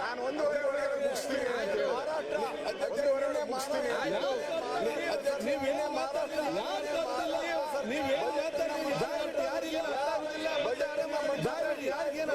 ನಾನು ಒಂದೂವರೆ ಒಳಗೆ ಮುಗಿಸ್ತೀನಿ ಒಂದೂವರೆ ಮುಗಿಸ್ತೀನಿ ನೀವೇನೇ ಮಾತಾಡ್ತಾ ನೀವೇನು ಯಾರಿಗೇನು ಆಗುದಿಲ್ಲ ದಾರಿ ಯಾರಿಗೇನು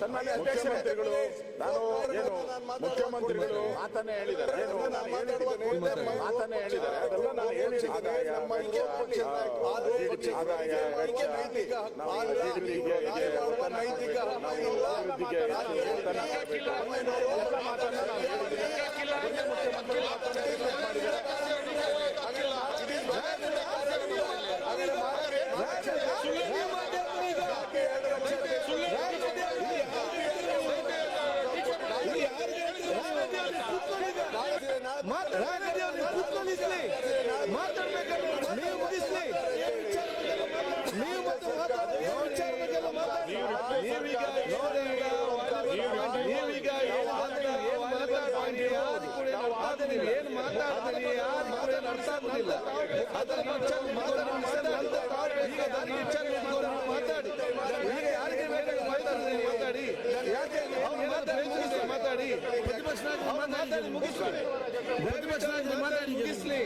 ಸನ್ಮಾನ್ಯ ಮುಖ್ಯಮಂತ್ರಿಗಳು ನಾನು ಏನು ಮುಖ್ಯಮಂತ್ರಿಗಳು ಮಾತನ್ನೇ ಹೇಳಿದ್ದಾರೆ ಏನು ನಾನು ಹೇಳಿದ್ದೇನೆ ಆತನೇ ಹೇಳಿದ್ದಾರೆ ಅದೆಲ್ಲ ನಾನು ಹೇಳಿದ್ದೀನಿ ಆದಾಯ ವೆಚ್ಚ, ಆ, GDP ಆದಾಯ ವೆಚ್ಚ ನಾವು GDP ಗೆ ನೈತಿಕ ಮುಖ್ಯಮಂತ್ರಿ ಮಾತನ್ನ ರಿಪೀಟ್ ಮಾಡಿದ್ದಾರೆ. ಮಾತಾಡ್ಬೇಕಂದ್ರೆ ನೀವು ಮುಗಿಸ್ಲಿ ನೀವು ಮತ್ತೆ ಮಾತಾಡಿ ಯಾವ ವಿಚಾರ ಬಗ್ಗೆ ಎಲ್ಲ ಮಾತಾಡಿ ನೀವೀಗ ನೋಡಿ ಈಗ ನೀವೀಗ ಏನು ಮಾತಾಡಿ ಏನು ಮಾತಾಡ್ತೀನಿ ಯಾರು ಕೂಡ ಏನು ಅರ್ಥ ಆಗ್ತಿಲ್ಲ ಏನು ಮಾತಾಡ್ತೀನಿ ಯಾರು ಕೂಡ ಏನು ಅರ್ಥ ಆಗುದಿಲ್ಲ ಅದರ ವಿಚಾರ ಮಾತಾಡಿ ಈಗ ಅದರ ವಿಚಾರ ಇಟ್ಕೊಂಡು ನೀವು ಮಾತಾಡಿ ಈಗ ಯಾರಿಗೆ ಬೇಕಾಗಿ ಮಾತಾಡ್ತೀನಿ ಮಾತಾಡಿ ಯಾಕೆ ಅವ್ರು ಮಾತಾಡಿ ಮುಗಿಸ್ಲಿ ಮಾತಾಡಿ ಪ್ರತಿಪಕ್ಷ ನಾಯಕರು ಮಾತಾಡಿ ಮುಗಿಸ್ಲಿ ಪ್ರತಿಪಕ್ಷ ನಾಯಕರು ಮಾತಾಡಿ ಮುಗಿಸ್ಲಿ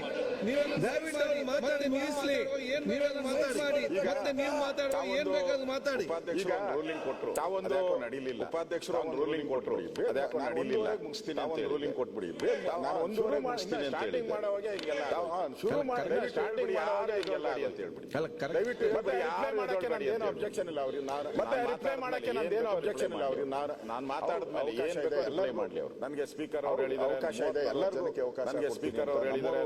ದಯವಿಟ್ಟು ಮಾತಾಡಿ ಮಾತಾಡಿ. ಮತ್ತೆ ನೀವು ಏನ್ ಬೇಕಾದ್ರೂ ಮಾತಾಡಿ. ಉಪಾಧ್ಯಕ್ಷರು ಒಂದು ರೂಲಿಂಗ್ ಕೊಟ್ಟರು ತಾವೊಂದು ನಡೀಲಿಲ್ಲ. ಉಪಾಧ್ಯಕ್ಷರು ಒಂದು ರೂಲಿಂಗ್ ಕೊಟ್ಟರು ಅದ್ಯಾಕೋ ನಡೀಲಿಲ್ಲ. ಮುಗಿಸ್ತೀನಿ ಅಂತ ರೂಲಿಂಗ್ ಕೊಟ್ಬಿಡಿ. ನಾನು ಒಂದೂವರೆ ಮುಗಿಸ್ತೀನಿ ಅಂತ ಸ್ಟಾರ್ಟಿಂಗ್ ಮಾಡುವಾಗ ಹಿಂಗೆಲ್ಲ ಶುರು ಮಾಡಿ ಸ್ಟಾರ್ಟಿಂಗ್ ಮಾಡುವಾಗ ಹಿಂಗೆಲ್ಲ ಅಂತ ಹೇಳ್ಬಿಡಿ. ಅಲ್ಲ ಕರೆಕ್ಟ್. ದಯವಿಟ್ಟು ಮತ್ತೆ ರಿಪ್ಲೈ ಮಾಡಕ್ಕೆ ನಂದೇನು ಅಬ್ಜೆಕ್ಷನ್ ಇಲ್ಲ ಅವ್ರಿಗೆ? ನಾನು ಮತ್ತೆ ರಿಪ್ಲೈ ಮಾಡಕ್ಕೆ ಅಬ್ಜೆಕ್ಷನ್ ಇಲ್ಲ ಅವ್ರಿಗೆ? ನಾನು ನಾನು ಮಾತಾಡಿದ್ಮೇಲೆ ಏನು ಬೇಕೋ ಎಲ್ಲ ಮಾಡ್ಲಿ ಅವರು. ನನಗೆ ಸ್ಪೀಕರ್ ಅವರು ಹೇಳಿದ್ದಾರೆ. ಅವಕಾಶ ಇದೆ. ಎಲ್ಲರೂ ಅವಕಾಶ ನನಗೆ ಸ್ಪೀಕರ್ ಅವರು ಹೇಳಿದ್ದಾರೆ.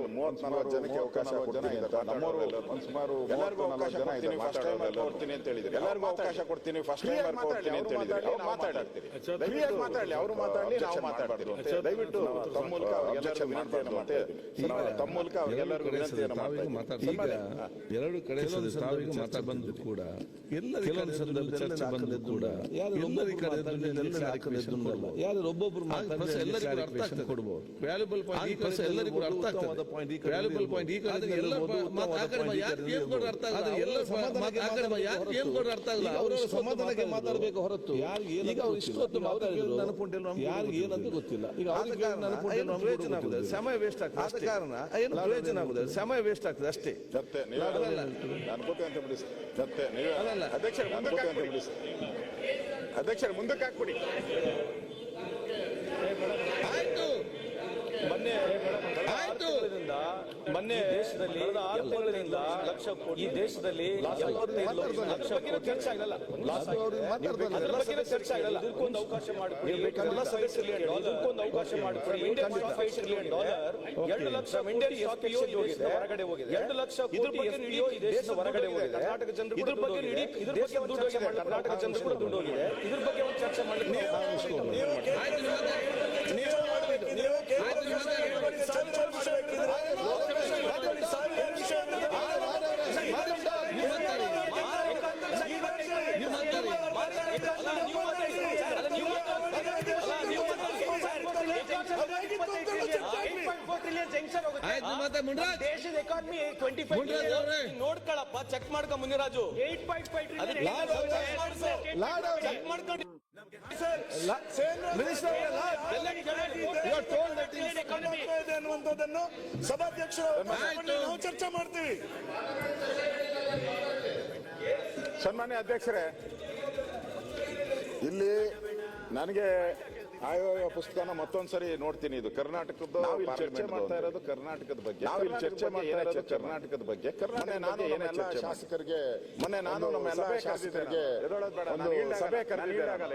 ಜನಕ್ಕೆ ಅವಕಾಶ ಕೊಡ್ತೀನಿ ಅಂತ ನಮ್ಮವರು ಸುಮಾರು ಎಲ್ಲರಿಗೂ ಅವಕಾಶ ಕೊಡ್ತೀನಿ ಫಸ್ಟ್ ಟೈಮ್ ಕೊಡ್ತೀನಿ ಅಂತ ಹೇಳಿದ್ರು ಎಲ್ಲರಿಗೂ ಅವಕಾಶ ಕೊಡ್ತೀನಿ ಫಸ್ಟ್ ಟೈಮ್ ಕೊಡ್ತೀನಿ ಅಂತ ಹೇಳಿದ್ರು ಅವ್ರು ಮಾತಾಡ್ತೀರಿ ದಯವಿಟ್ಟು ಮಾತಾಡಲಿ ಅವರು ಮಾತಾಡಲಿ ನಾವು ಮಾತಾಡ್ತೀವಿ ದಯವಿಟ್ಟು ತಮ್ಮ ಮೂಲಕ ಅವ್ರಿಗೆಲ್ಲರಿಗೂ ವಿನಂತಿಯನ್ನು ತಮ್ಮ ಮೂಲಕ ಅವ್ರಿಗೆಲ್ಲರಿಗೂ ವಿನಂತಿಯನ್ನು ಎರಡು ಕಡೆ ತಾವೀಗ ಕೂಡ ಕೆಲವೊಂದು ಸಂದರ್ಭ ಚರ್ಚೆ ಬಂದು ಕೂಡ ಎಲ್ಲರಿ ಕಡೆ ಯಾರು ಒಬ್ಬೊಬ್ರು ಎಲ್ಲರಿಗೂ ಅರ್ಥ ಆಗ್ತದೆ. ಕೊಡ್ಬೋದು ವ್ಯಾಲ್ಯೂಬಲ್ ಪಾಯಿಂಟ್ ಎಲ್ಲರಿಗೂ ಅರ್ಥ ಆಗ್ತದೆ. ವ್ಯಾಲ್ಯೂಬಲ್ ಪಾಯಿಂಟ್ ಈ ಕಡೆ ಎಲ್ಲ ಯಾಕೆ ಏನ್ ಕೊಡ್ರೆ ಅರ್ಥ ಆಗಲ್ಲ ಎಲ್ಲ ಯಾಕೆ ಏನ್ ಕೊಡ್ರೆ ಅರ್ಥ ಆಗಲ್ಲ ಅವರು ಸಮಾಧಾನಕ್ಕೆ ಮಾತಾಡಬೇಕು ಹೊರತು. ಈಗ ಅವ್ರು ಇಷ್ಟೊತ್ತು ಮಾತಾಡಿದ್ರು. ಯಾರಿಗೆ ಏನಂತ ಗೊತ್ತಿಲ್ಲ. ಈಗ ಅವ್ರಿಗೆ ನೆನಪುಂಟು ಪ್ರಯೋಜನ ಆಗುದಿಲ್ಲ. ಸಮಯ ವೇಸ್ಟ್ ಆಗ್ತದೆ. ಆದ ಕಾರಣ ಏನು ಪ್ರಯೋಜನ ಆಗುದಿಲ್ಲ. ಸಮಯ ವೇಸ್ಟ್ ಆಗ್ತದೆ. ಅಷ್ಟೇ. ಸತ್ಯ ನೀವೇ ಅಂತ ಬಿಡಿ. ಸತ್ಯ ನೀವೇ. ಅಧ್ಯಕ್ಷರ ಮುಂದಕ್ಕೆ ಹಾಕ್ಬಿಡಿ. ಅಧ್ಯಕ್ಷರ ಮುಂದಕ್ಕೆ ಹಾಕ್ಬಿಡಿ ಆಯ್ತು ಮೊನ್ನೆ ಮೊನ್ನೆ ದೇಶದಲ್ಲಿ ಆರು ತಿಂಗಳಿಂದ ಲಕ್ಷ ಕೋಟಿ ಈ ದೇಶದಲ್ಲಿ ಎಪ್ಪತ್ತೈದು ಲಕ್ಷ ಕೋಟಿ ಚರ್ಚೆ ಆಗಲ್ಲ ಅದ್ರ ಬಗ್ಗೆ ಚರ್ಚೆ ಆಗಲ್ಲ ಇದಕ್ಕೊಂದು ಅವಕಾಶ ಮಾಡಿಕೊಡಿ ಎಲ್ಲ ಸದಸ್ಯರಿಗೆ ಇದಕ್ಕೊಂದು ಅವಕಾಶ ಮಾಡಿಕೊಡಿ ಇಂಡಿಯನ್ ಸ್ಟಾಕ್ ಟ್ರಿಲಿಯನ್ ಡಾಲರ್ ಎರಡು ಲಕ್ಷ ಇಂಡಿಯನ್ ಸ್ಟಾಕ್ ಹೋಗಿದೆ. ಹೊರಗಡೆ ಹೋಗಿದೆ. ಎರಡು ಲಕ್ಷ ಇದ್ರ ಬಗ್ಗೆ ನಡೆಯೋ ಈ ದೇಶದ ಹೊರಗಡೆ ಹೋಗಿದೆ. ಕರ್ನಾಟಕ ಜನರು ಇದ್ರ ಬಗ್ಗೆ ಇಡೀ ಇದ್ರ ಬಗ್ಗೆ ದುಡ್ಡು ಹೋಗಿದೆ ಕರ್ನಾಟಕ ಜನರು ಕೂಡ ದುಡ್ಡು ಹೋಗಿದೆ ಇದ್ರ ಬಗ್ಗೆ ಒಂದು ಚರ್ಚೆ ಮಾಡಲಿಕ್ಕೆ ಆಯ್ತು ನೀವು ಮಾತಾಡಿ. ಆಯ್ತು ನೀವು ಮಾತಾಡಿ. ನೀವು ಮಾತಾಡಿ. ನೀವು ಮಾತಾಡಿ. ಆಯ್ತು ನೀವು ಮಾತಾಡಿ ಮುನ್ರಾಜ್ ದೇಶದ ಎಕಾನಮಿ ಟ್ವೆಂಟಿ ಫೈವ್ ಮುನ್ರಾಜ್ ಅವ್ರೆ. ನೋಡ್ಕೊಳಪ್ಪ ಚೆಕ್ ಮಾಡ್ಕೊ Muniraju. Eight point five. Check ಮಾಡ್ಕೊಂಡು. ಅನ್ನುವಂಥದ್ದನ್ನು ಸಭಾಧ್ಯಕ್ಷರು ನಾವು ಚರ್ಚೆ ಮಾಡ್ತೀವಿ. ಸನ್ಮಾನ್ಯ ಅಧ್ಯಕ್ಷರೇ ಇಲ್ಲಿ ನನಗೆ ಆಯವ್ಯಯ ಪುಸ್ತಕನ ಮತ್ತೊಂದ್ಸರಿ ನೋಡ್ತೀನಿ ಇದು. ಕರ್ನಾಟಕದ ಚರ್ಚೆ ಮಾಡ್ತಾ ಇರೋದು ಕರ್ನಾಟಕದ ಬಗ್ಗೆ. ನಾವು ಇಲ್ಲಿ ಚರ್ಚೆ ಮಾಡ್ತಾ ಇರೋದು ಕರ್ನಾಟಕದ ಬಗ್ಗೆ. ಕರ್ನಾಟಕ ನಾನು ಏನೆಲ್ಲ ಶಾಸಕರಿಗೆ ಮೊನ್ನೆ ನಾನು ನಮ್ಮ ಎಲ್ಲ ಶಾಸಕರಿಗೆ ಒಂದು ಸಭೆ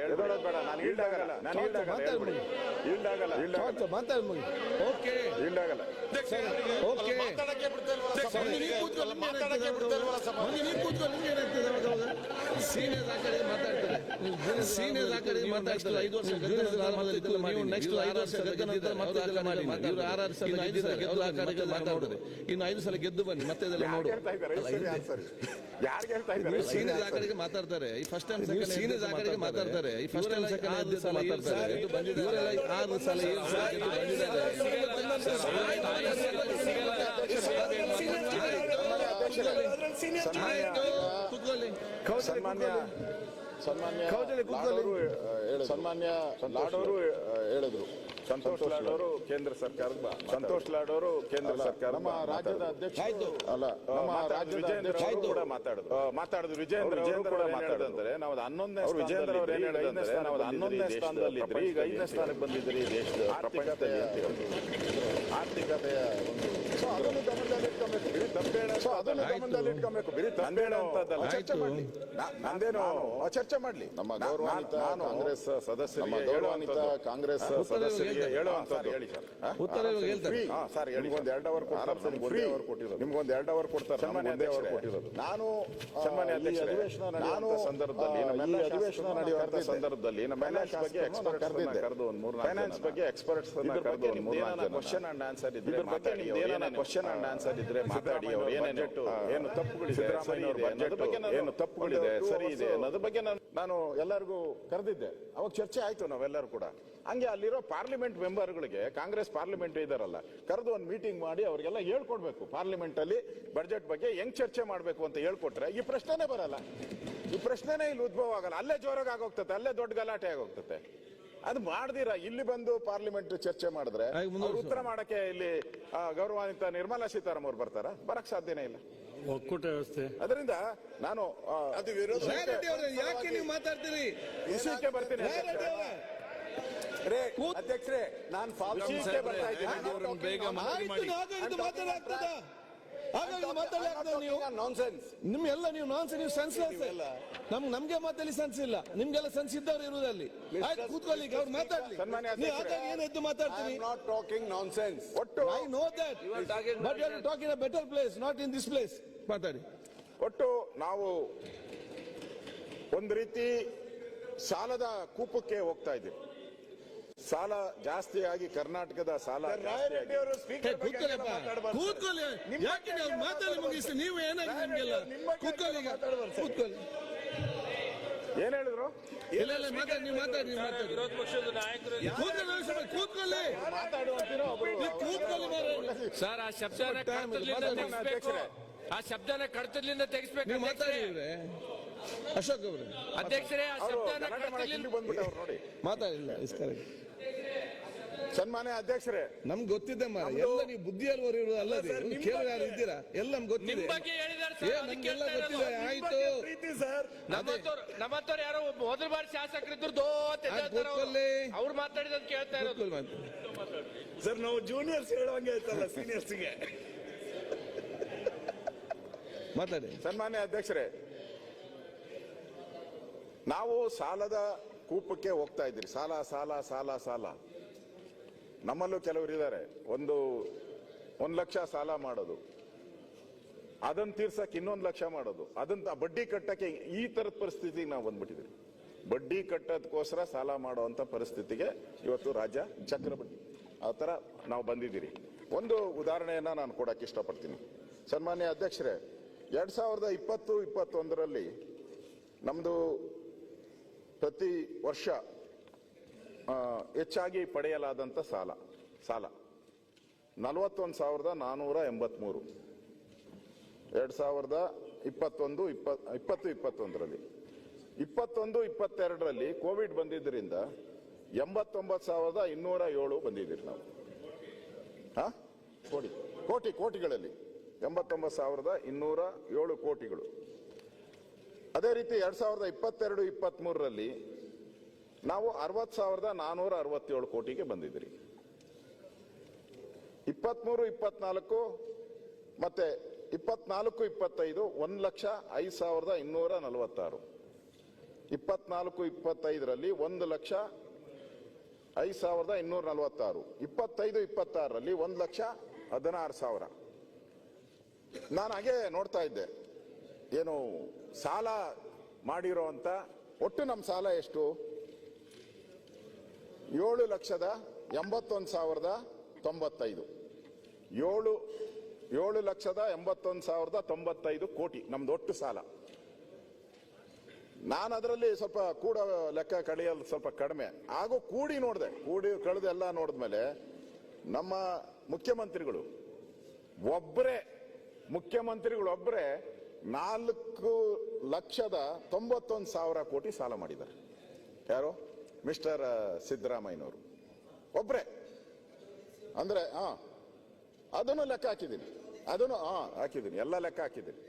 ಎದೊಳದ್ ಬೇಡ ನಾನು ಈಲ್ಡಾಗಲ್ಲ ನಾನು ಈಲ್ಡಾಗಲ್ಲ ಈಲ್ಡಾಗಲ್ಲ ಈಲ್ಡಾಗಲ್ಲ ಮಾತಾಡಿ ಓಕೆ. ಈಲ್ಡಾಗಲ್ಲ ಓಕೆ? ಸೀನಿಯರ್ ಆ ಕಡೆ ಮಾತಾಡ್ತಾರೆ. ಸೀನಿಯರ್ ಆ ಕಡೆ ಮಾತಾಡ್ತಾರೆ ಐದು ವರ್ಷ ನೀವು ನೆಕ್ಸ್ಟ್ ಐದು ವರ್ಷ ಗೆದ್ದ ನಂತರ ಮತ್ತೆ ಅದೆಲ್ಲ ಮಾಡಿ ಇವರು ಆರು ಆರು ಸಲ ಗೆದ್ದಿದ್ದಾರೆ ಗೆದ್ದು ಆ ಮಾತಾಡೋದು ಇನ್ನು ಐದು ಸಲ ಗೆದ್ದು ಬನ್ನಿ ಮತ್ತೆ ಇದೆಲ್ಲ ನೋಡು ಸೀನಿಯರ್ ಆಕಡೆಗೆ ಮಾತಾಡ್ತಾರೆ ಈ ಫಸ್ಟ್ ಟೈಮ್ ಸೆಕೆಂಡ್ ಸೀನಿಯರ್ ಆಕಡೆಗೆ ಮಾತಾಡ್ತಾರೆ ಈ ಫಸ್ಟ್ ಟೈಮ್ ಸೆಕೆಂಡ್ ಐದು ಸಲ ಮಾತಾಡ್ತಾರೆ ಇವರೆಲ್ಲ ಆರು ಸಲ ಏಳು ಸಲ ಗೆದ್ದು ಬಂದಿದ್ದಾರೆ ಕೂತ್ಕೊಳ್ಳಿ ಸನ್ಮಾನ್ಯ ಸನ್ಮಾನ್ಯ. ಸನ್ಮಾನ್ಯ ಲಾಡೋರು ಹೇಳಿದ್ರು. ಸಂತೋಷ್ ಲಾಡೋರು ಕೇಂದ್ರ ಸರ್ಕಾರದ ಸಂತೋಷ್ ಲಾಡೋರು ಕೇಂದ್ರ ಸರ್ಕಾರ ನಮ್ಮ ರಾಜ್ಯದ ಅಧ್ಯಕ್ಷ ಅಲ್ಲ ನಮ್ಮ ರಾಜ್ಯದ ವಿಜೇಂದ್ರ ಅವರು ಕೂಡ ಮಾತಾಡಿದ್ರು. ಆ, ಮಾತಾಡಿದ್ರು. ವಿಜೇಂದ್ರ ವಿಜೇಂದ್ರ ಕೂಡ ಮಾತಾಡಿದ್ರೆ. ನಾವು ಹನ್ನೊಂದನೇ ವಿಜೇಂದ್ರ ಅವರು ಏನು ಹೇಳಿದ್ರೆ ನಾವು ಹನ್ನೊಂದನೇ ಸ್ಥಾನದಲ್ಲಿ ಇದ್ರಿ. ಈಗ ಐದನೇ ಸ್ಥಾನಕ್ಕೆ ಬಂದಿದ್ರಿ ಈ ದೇಶದ ಪ್ರಪಂಚದಲ್ಲಿ ಆರ್ಥಿಕತೆಯ ಒಂದು ಸೊ ಅದನ್ನು ಅಂತದ್ದಲ್ಲ ಚರ್ಚೆ ಮಾಡ್ಲಿ. ನಂದೇನು ಚರ್ಚೆ ಮಾಡ್ಲಿ. ನಮ್ಮ ಗೌರವಾನ್ವಿತ ಕಾಂಗ್ರೆಸ್ ಸದಸ್ಯರಿಗೆ ಗೌರವಾನ್ವಿತ ಕಾಂಗ್ರೆಸ್ ಸದಸ್ಯರಿಗೆ ಹೇಳುವಂತದ್ದು ಹೇಳಿ ಸರ್ ಒಂದು ಎರಡು ಅವರ್ ಅವರ್ ಕೊಟ್ಟಿರೋದು ನಿಮ್ಗೆ ಒಂದು ಎರಡು ಅವರ್ ಕೊಡ್ತಾರೆ. ಸನ್ಮಾನ್ಯ ಅವರ್ ಕೊಟ್ಟಿರೋದು. ನಾನು ಸನ್ಮಾನ್ಯ ಅಧಿವೇಶನ ನಾನು ಸಂದರ್ಭದಲ್ಲಿ ನಮ್ಮೆಲ್ಲ ಅಧಿವೇಶನ ನಡೆಯುವಂತ ಸಂದರ್ಭದಲ್ಲಿ ನಮ್ಮೆಲ್ಲ ಬಗ್ಗೆ ಎಕ್ಸ್ಪರ್ಟ್ ಕರೆದಿದ್ದೆ. ಕರೆದು ಒಂದು ಮೂರು ಫೈನಾನ್ಸ್ ಬಗ್ಗೆ ಎಕ್ಸ್ಪರ್ಟ್ಸ್ ಕರೆದು ಒಂದು ಮೂರು ಕ್ವಶನ್ ಅಂಡ್ ಆನ್ಸರ್ ಇದ್ರೆ ಮಾತಾಡಿ. ಕ್ವಶನ್ ಅಂಡ್ ಆನ್ಸರ್ ಇದ್ರೆ ಮಾತಾಡಿ ಅವ್ರು ಏನೇನು. ಏನು ತಪ್ಪುಗಳಿದೆ? ಸರಿ ಇದೆ ಅನ್ನೋದ್ರ ಬಗ್ಗೆ ಏನು ತಪ್ಪುಗಳಿದೆ? ಸರಿ ಇದೆ ಅನ್ನೋದ್ರ ಬಗ್ಗೆ ನಾನು ನಾನು ಎಲ್ಲರಿಗೂ ಕರೆದಿದ್ದೆ. ಅವಾಗ ಚರ್ಚೆ ಆಯ್ತು ನಾವೆಲ್ಲರೂ ಕೂಡ. ಹಂಗೆ ಅಲ್ಲಿರೋ ಪಾರ್ಲಿಮೆಂಟ್ ಮೆಂಬರ್ಗಳಿಗೆ ಕಾಂಗ್ರೆಸ್ ಪಾರ್ಲಿಮೆಂಟ್ ಇದಾರಲ್ಲ ಕರೆದು ಒಂದು ಮೀಟಿಂಗ್ ಮಾಡಿ ಅವರಿಗೆಲ್ಲ ಹೇಳ್ಕೊಡ್ಬೇಕು. ಪಾರ್ಲಿಮೆಂಟ್ ಅಲ್ಲಿ ಬಜೆಟ್ ಬಗ್ಗೆ ಹೆಂಗ್ ಚರ್ಚೆ ಮಾಡಬೇಕು ಅಂತ ಹೇಳ್ಕೊಟ್ರೆ ಈ ಪ್ರಶ್ನೆನೇ ಬರಲ್ಲ. ಈ ಪ್ರಶ್ನೆನೇ ಇಲ್ಲಿ ಉದ್ಭವ ಆಗಲ್ಲ. ಅಲ್ಲೇ ಜೋರಾಗಿ ಆಗೋಗ್ತತೆ ಅಲ್ಲೇ ದೊಡ್ಡ ಗಲಾಟೆ ಆಗೋಗ್ತತೆ. ಅದು ಮಾಡ್ದಿರ? ಇಲ್ಲಿ ಬಂದು ಪಾರ್ಲಿಮೆಂಟ್ ಚರ್ಚೆ ಮಾಡಿದ್ರೆ ಉತ್ತರ ಮಾಡಕ್ಕೆ ಇಲ್ಲಿ ಗೌರವಾನ್ವಿತ ನಿರ್ಮಲಾ ಸೀತಾರಾಮ್ ಅವ್ರು ಬರ್ತಾರ? ಬರಕ್ ಸಾಧ್ಯನೇ ಇಲ್ಲ. ಒಕ್ಕೂಟ ವ್ಯವಸ್ಥೆ. ಅದರಿಂದ ನಾನು ಆ, ಅದು ವಿರೋಧ ಯಾಕೆ ನೀವು ಮಾತಾಡ್ತೀರಿ? ವಿಷಯಕ್ಕೆ ಬರ್ತೀನಿ ಅಧ್ಯಕ್ಷರೇ. ನಾನು ವಿಷಯಕ್ಕೆ ಬರ್ತಾ ಇದ್ದೀನಿ. ಬೇಗ ಆಯ್ತು ಆಗಾಗಿದ್ದು ಮಾತಾಡಾಗ್ತದ ನೀವು? ನಾನ್ಸೆನ್ಸ್ ನಿಮ್ಗೆಲ್ಲ ನೀವು ನಾನ್ ನೀವು ಸೆನ್ಸ್ಲೆಸ್ ನಮ್ ನಮ್ಗೆ ಮಾತಾಡಿ ಸೆನ್ಸ್ ಇಲ್ಲ. ನಿಮ್ಗೆಲ್ಲ ಸೆನ್ಸ್ ಇದ್ದವ್ರು ಇರುವುದಲ್ಲಿ. ಆಯ್ತು ಕೂತ್ಕೊಳ್ಳಿ ಅವ್ರು ಮಾತಾಡ್ಲಿ. ನೀವು. ಆಗಾಗ ಏನ್ ಎದ್ದು ಮಾತಾಡ್ತೀನಿ ನಾಟ್ ಟಾಕಿಂಗ್ ನಾನ್ಸೆನ್ಸ್ ಒಟ್ಟು I know that but you are talking a better place not in this place ಮಾತಾಡಿ. ಒಟ್ಟು ನಾವು ಒಂದು ರೀತಿ ಸಾಲದ ಕೂಪಕ್ಕೆ ಹೋಗ್ತಾ ಇದ್ದೀವಿ. ಸಾಲ ಜಾಸ್ತಿ ಆಗಿ ಕರ್ನಾಟಕದ ಸಾಲ ಯಾಕೆ ಮಾತಾಡಿ ಮುಗಿಸಿ? ನೀವು ಏನಾಗಿದೆ ಏನ್ ಹೇಳಿದ್ರು? ಇಲ್ಲ ಇಲ್ಲ ಮಾತಾಡಿ ನೀವು ಮಾತಾಡಿ ನೀವು ಮಾತಾಡಿ. ವಿರೋಧ ಪಕ್ಷದ ನಾಯಕರು ಕೂತ್ಕೊಳ್ಳಿ ಕೂತ್ಕೊಳ್ಳಿ. ಕೂತ್ಕೊಳ್ಳಿ. ಸರ್ ಆ ಶಬ್ದನ ಆ ಶಬ್ದನ ಕಡತದಿಂದ ತೆಗಿಸ್ಬೇಕು. ನೀವು ಮಾತಾಡಿ ಅಶೋಕ್ ಅವರೇ. ಅಧ್ಯಕ್ಷರೇ ಆ ಶಬ್ದನ ಬಂದ್ಬಿಟ್ಟು ನೋಡಿ. ಮಾತಾಡಿಲ್ಲ ಇಸ್ ಕರೆಕ್ಟ್ ಸನ್ಮಾನ್ಯ ಅಧ್ಯಕ್ಷರೇ ನಮ್ಗೆ ಗೊತ್ತಿದೆ ಮಾರ. ಎಲ್ಲ ನೀವು ಬುದ್ಧಿಯಲ್ವರು ಇರೋದು ಅಲ್ಲದೆ ಕೇಳಿ ಯಾರು ಇದ್ದೀರಾ? ಎಲ್ಲ ನಮ್ಗೆ ನಿಮ್ ಗೊತ್ತಿದೆ ಬಗ್ಗೆ ಹೇಳಿದಾರೆ ಸರ್ ಅದಕ್ಕೆ ನಮ್ಗೆಲ್ಲ ಗೊತ್ತಿದೆ. ಆಯ್ತು. ಪ್ರೀತಿ ಸರ್. ನಮ್ಮತ್ತವ್ರು ನಮ್ಮತ್ತವ್ರು ಯಾರೋ ಮೊದಲ ಬಾರಿ ಶಾಸಕರಿದ್ರು ಅವ್ರು. ಮಾತಾಡಿದ ಕೇಳ್ತಾ ಇರೋದು. ಸರ್ ನಾವು ಜೂನಿಯರ್ಸ್ ಹೇಳುವಂಗೆ ಆಯ್ತಲ್ಲ ಸೀನಿಯರ್ಸ್ಗೆ ಮಾತಾಡಿ. ಸನ್ಮಾನ್ಯ ಅಧ್ಯಕ್ಷರೇ ನಾವು ಸಾಲದ ಕೂಪಕ್ಕೆ ಹೋಗ್ತಾ ಇದ್ದೀರಿ. ಸಾಲ ಸಾಲ ಸಾಲ ಸಾಲ. ನಮ್ಮಲ್ಲೂ ಕೆಲವರು ಇದ್ದಾರೆ ಒಂದು, ಒಂದ್ ಲಕ್ಷ ಸಾಲ ಮಾಡೋದು. ಅದನ್ನ ತೀರ್ಸಕ್ಕೆ ಇನ್ನೊಂದು ಲಕ್ಷ ಮಾಡೋದು. ಅದಂತ ಬಡ್ಡಿ ಕಟ್ಟಕ್ಕೆ ಈ ತರದ ಪರಿಸ್ಥಿತಿಗೆ ನಾವು ಬಂದ್ಬಿಟ್ಟಿದ್ದೀವಿ ಬಡ್ಡಿ ಕಟ್ಟೋದಕ್ಕೋಸ್ಕರ ಸಾಲ ಮಾಡುವಂತ ಪರಿಸ್ಥಿತಿಗೆ ಇವತ್ತು ರಾಜ್ಯ ಚಕ್ರ ಬಡ್ಡಿ. ಆ ತರ ನಾವು ಬಂದಿದ್ದೀರಿ. ಒಂದು ಉದಾಹರಣೆಯನ್ನ ನಾನು ಕೊಡಕ್ಕೆ ಇಷ್ಟಪಡ್ತೀನಿ. ಸನ್ಮಾನ್ಯ ಅಧ್ಯಕ್ಷರೇ, ಎರಡ್ ಸಾವಿರದ ಇಪ್ಪತ್ತು, ಇಪ್ಪತ್ತೊಂದರಲ್ಲಿ ನಮ್ದು ಪ್ರತಿ ವರ್ಷ ಹೆಚ್ಚಾಗಿ ಪಡೆಯಲಾದಂಥ ಸಾಲ ಸಾಲ. ನಲವತ್ತೊಂದು ಸಾವಿರದ ನಾನ್ನೂರ ಎಂಬತ್ಮೂರು ಎರಡು ಸಾವಿರದ ಇಪ್ಪತ್ತೊಂದು ಇಪ್ಪತ್ ಇಪ್ಪತ್ತು ಇಪ್ಪತ್ತೊಂದರಲ್ಲಿ. ಇಪ್ಪತ್ತೊಂದು ಇಪ್ಪತ್ತೆರಡರಲ್ಲಿ ಕೋವಿಡ್ ಬಂದಿದ್ದರಿಂದ ಎಂಬತ್ತೊಂಬತ್ತು ಸಾವಿರದ ಇನ್ನೂರ ಏಳು ಬಂದಿದ್ದೀರಿ ನಾವು. ಹಾಂ? ಕೋಟಿ. ಕೋಟಿ ಕೋಟಿಗಳಲ್ಲಿ. ಎಂಬತ್ತೊಂಬತ್ತು ಸಾವಿರದ ಇನ್ನೂರ ಏಳು ಕೋಟಿಗಳು. ಅದೇ ರೀತಿ ಎರಡು ಸಾವಿರದ ಇಪ್ಪತ್ತೆರಡು ಇಪ್ಪತ್ತ್ ಮೂರರಲ್ಲಿ ನಾವು ಅರವತ್ತು ಸಾವಿರದ ನಾನೂರ ಅರವತ್ತೇಳು ಕೋಟಿಗೆ ಬಂದಿದ್ರಿ ಇಪ್ಪತ್ಮೂರು, ಇಪ್ಪತ್ನಾಲ್ಕು ಮತ್ತೆ ಇಪ್ಪತ್ನಾಲ್ಕು, ಇಪ್ಪತ್ತೈದು ಒಂದು ಲಕ್ಷ ಐದು ಸಾವಿರದ ಇನ್ನೂರ ನಲವತ್ತಾರು. ಇಪ್ಪತ್ನಾಲ್ಕು, ಇಪ್ಪತ್ತೈದರಲ್ಲಿ ಒಂದು ಲಕ್ಷ ಐದು ಸಾವಿರದ ಇನ್ನೂರ ನಲವತ್ತಾರು. ಇಪ್ಪತ್ತೈದು, ಇಪ್ಪತ್ತಾರರಲ್ಲಿ ಒಂದು ಲಕ್ಷ ಹದಿನಾರು ಸಾವಿರ. ನಾನು ಹಾಗೆ ನೋಡ್ತಾ ಇದ್ದೆ. ಏನು ಸಾಲ ಮಾಡಿರೋ ಅಂತ, ಒಟ್ಟು ನಮ್ಮ ಸಾಲ ಎಷ್ಟು? ಏಳು ಲಕ್ಷದ ಎಂಬತ್ತೊಂದು ಸಾವಿರದ ತೊಂಬತ್ತೈದು. ಏಳು ಏಳು ಲಕ್ಷದ ಎಂಬತ್ತೊಂದು ಸಾವಿರದ ತೊಂಬತ್ತೈದು ಕೋಟಿ, ನಮ್ದು ಒಟ್ಟು ಸಾಲ. ನಾನು ಅದರಲ್ಲಿ ಸ್ವಲ್ಪ ಕೂಡ ಲೆಕ್ಕ ಕಳೆಯಲು ಸ್ವಲ್ಪ ಕಡಿಮೆ. ಹಾಗೂ ಕೂಡಿ ನೋಡಿದೆ, ಕೂಡಿ ಕಳೆದೆಲ್ಲ ನೋಡಿದ್ಮೇಲೆ ನಮ್ಮ ಮುಖ್ಯಮಂತ್ರಿಗಳು ಒಬ್ಬರೇ ಮುಖ್ಯಮಂತ್ರಿಗಳು ಒಬ್ಬರೇ ನಾಲ್ಕು ಲಕ್ಷದ ತೊಂಬತ್ತೊಂದು ಸಾವಿರ ಕೋಟಿ ಸಾಲ ಮಾಡಿದ್ದಾರೆ. ಯಾರು? ಮಿಸ್ಟರ್ ಸಿದ್ದರಾಮಯ್ಯನವರು. ಒಬ್ಬರೇ ಅಂದರೆ ಹಾಂ ಅದನ್ನು ಲೆಕ್ಕ ಹಾಕಿದ್ದೀನಿ. ಅದನ್ನು ಹಾಂ ಹಾಕಿದ್ದೀನಿ. ಎಲ್ಲ ಲೆಕ್ಕ ಹಾಕಿದ್ದೀನಿ.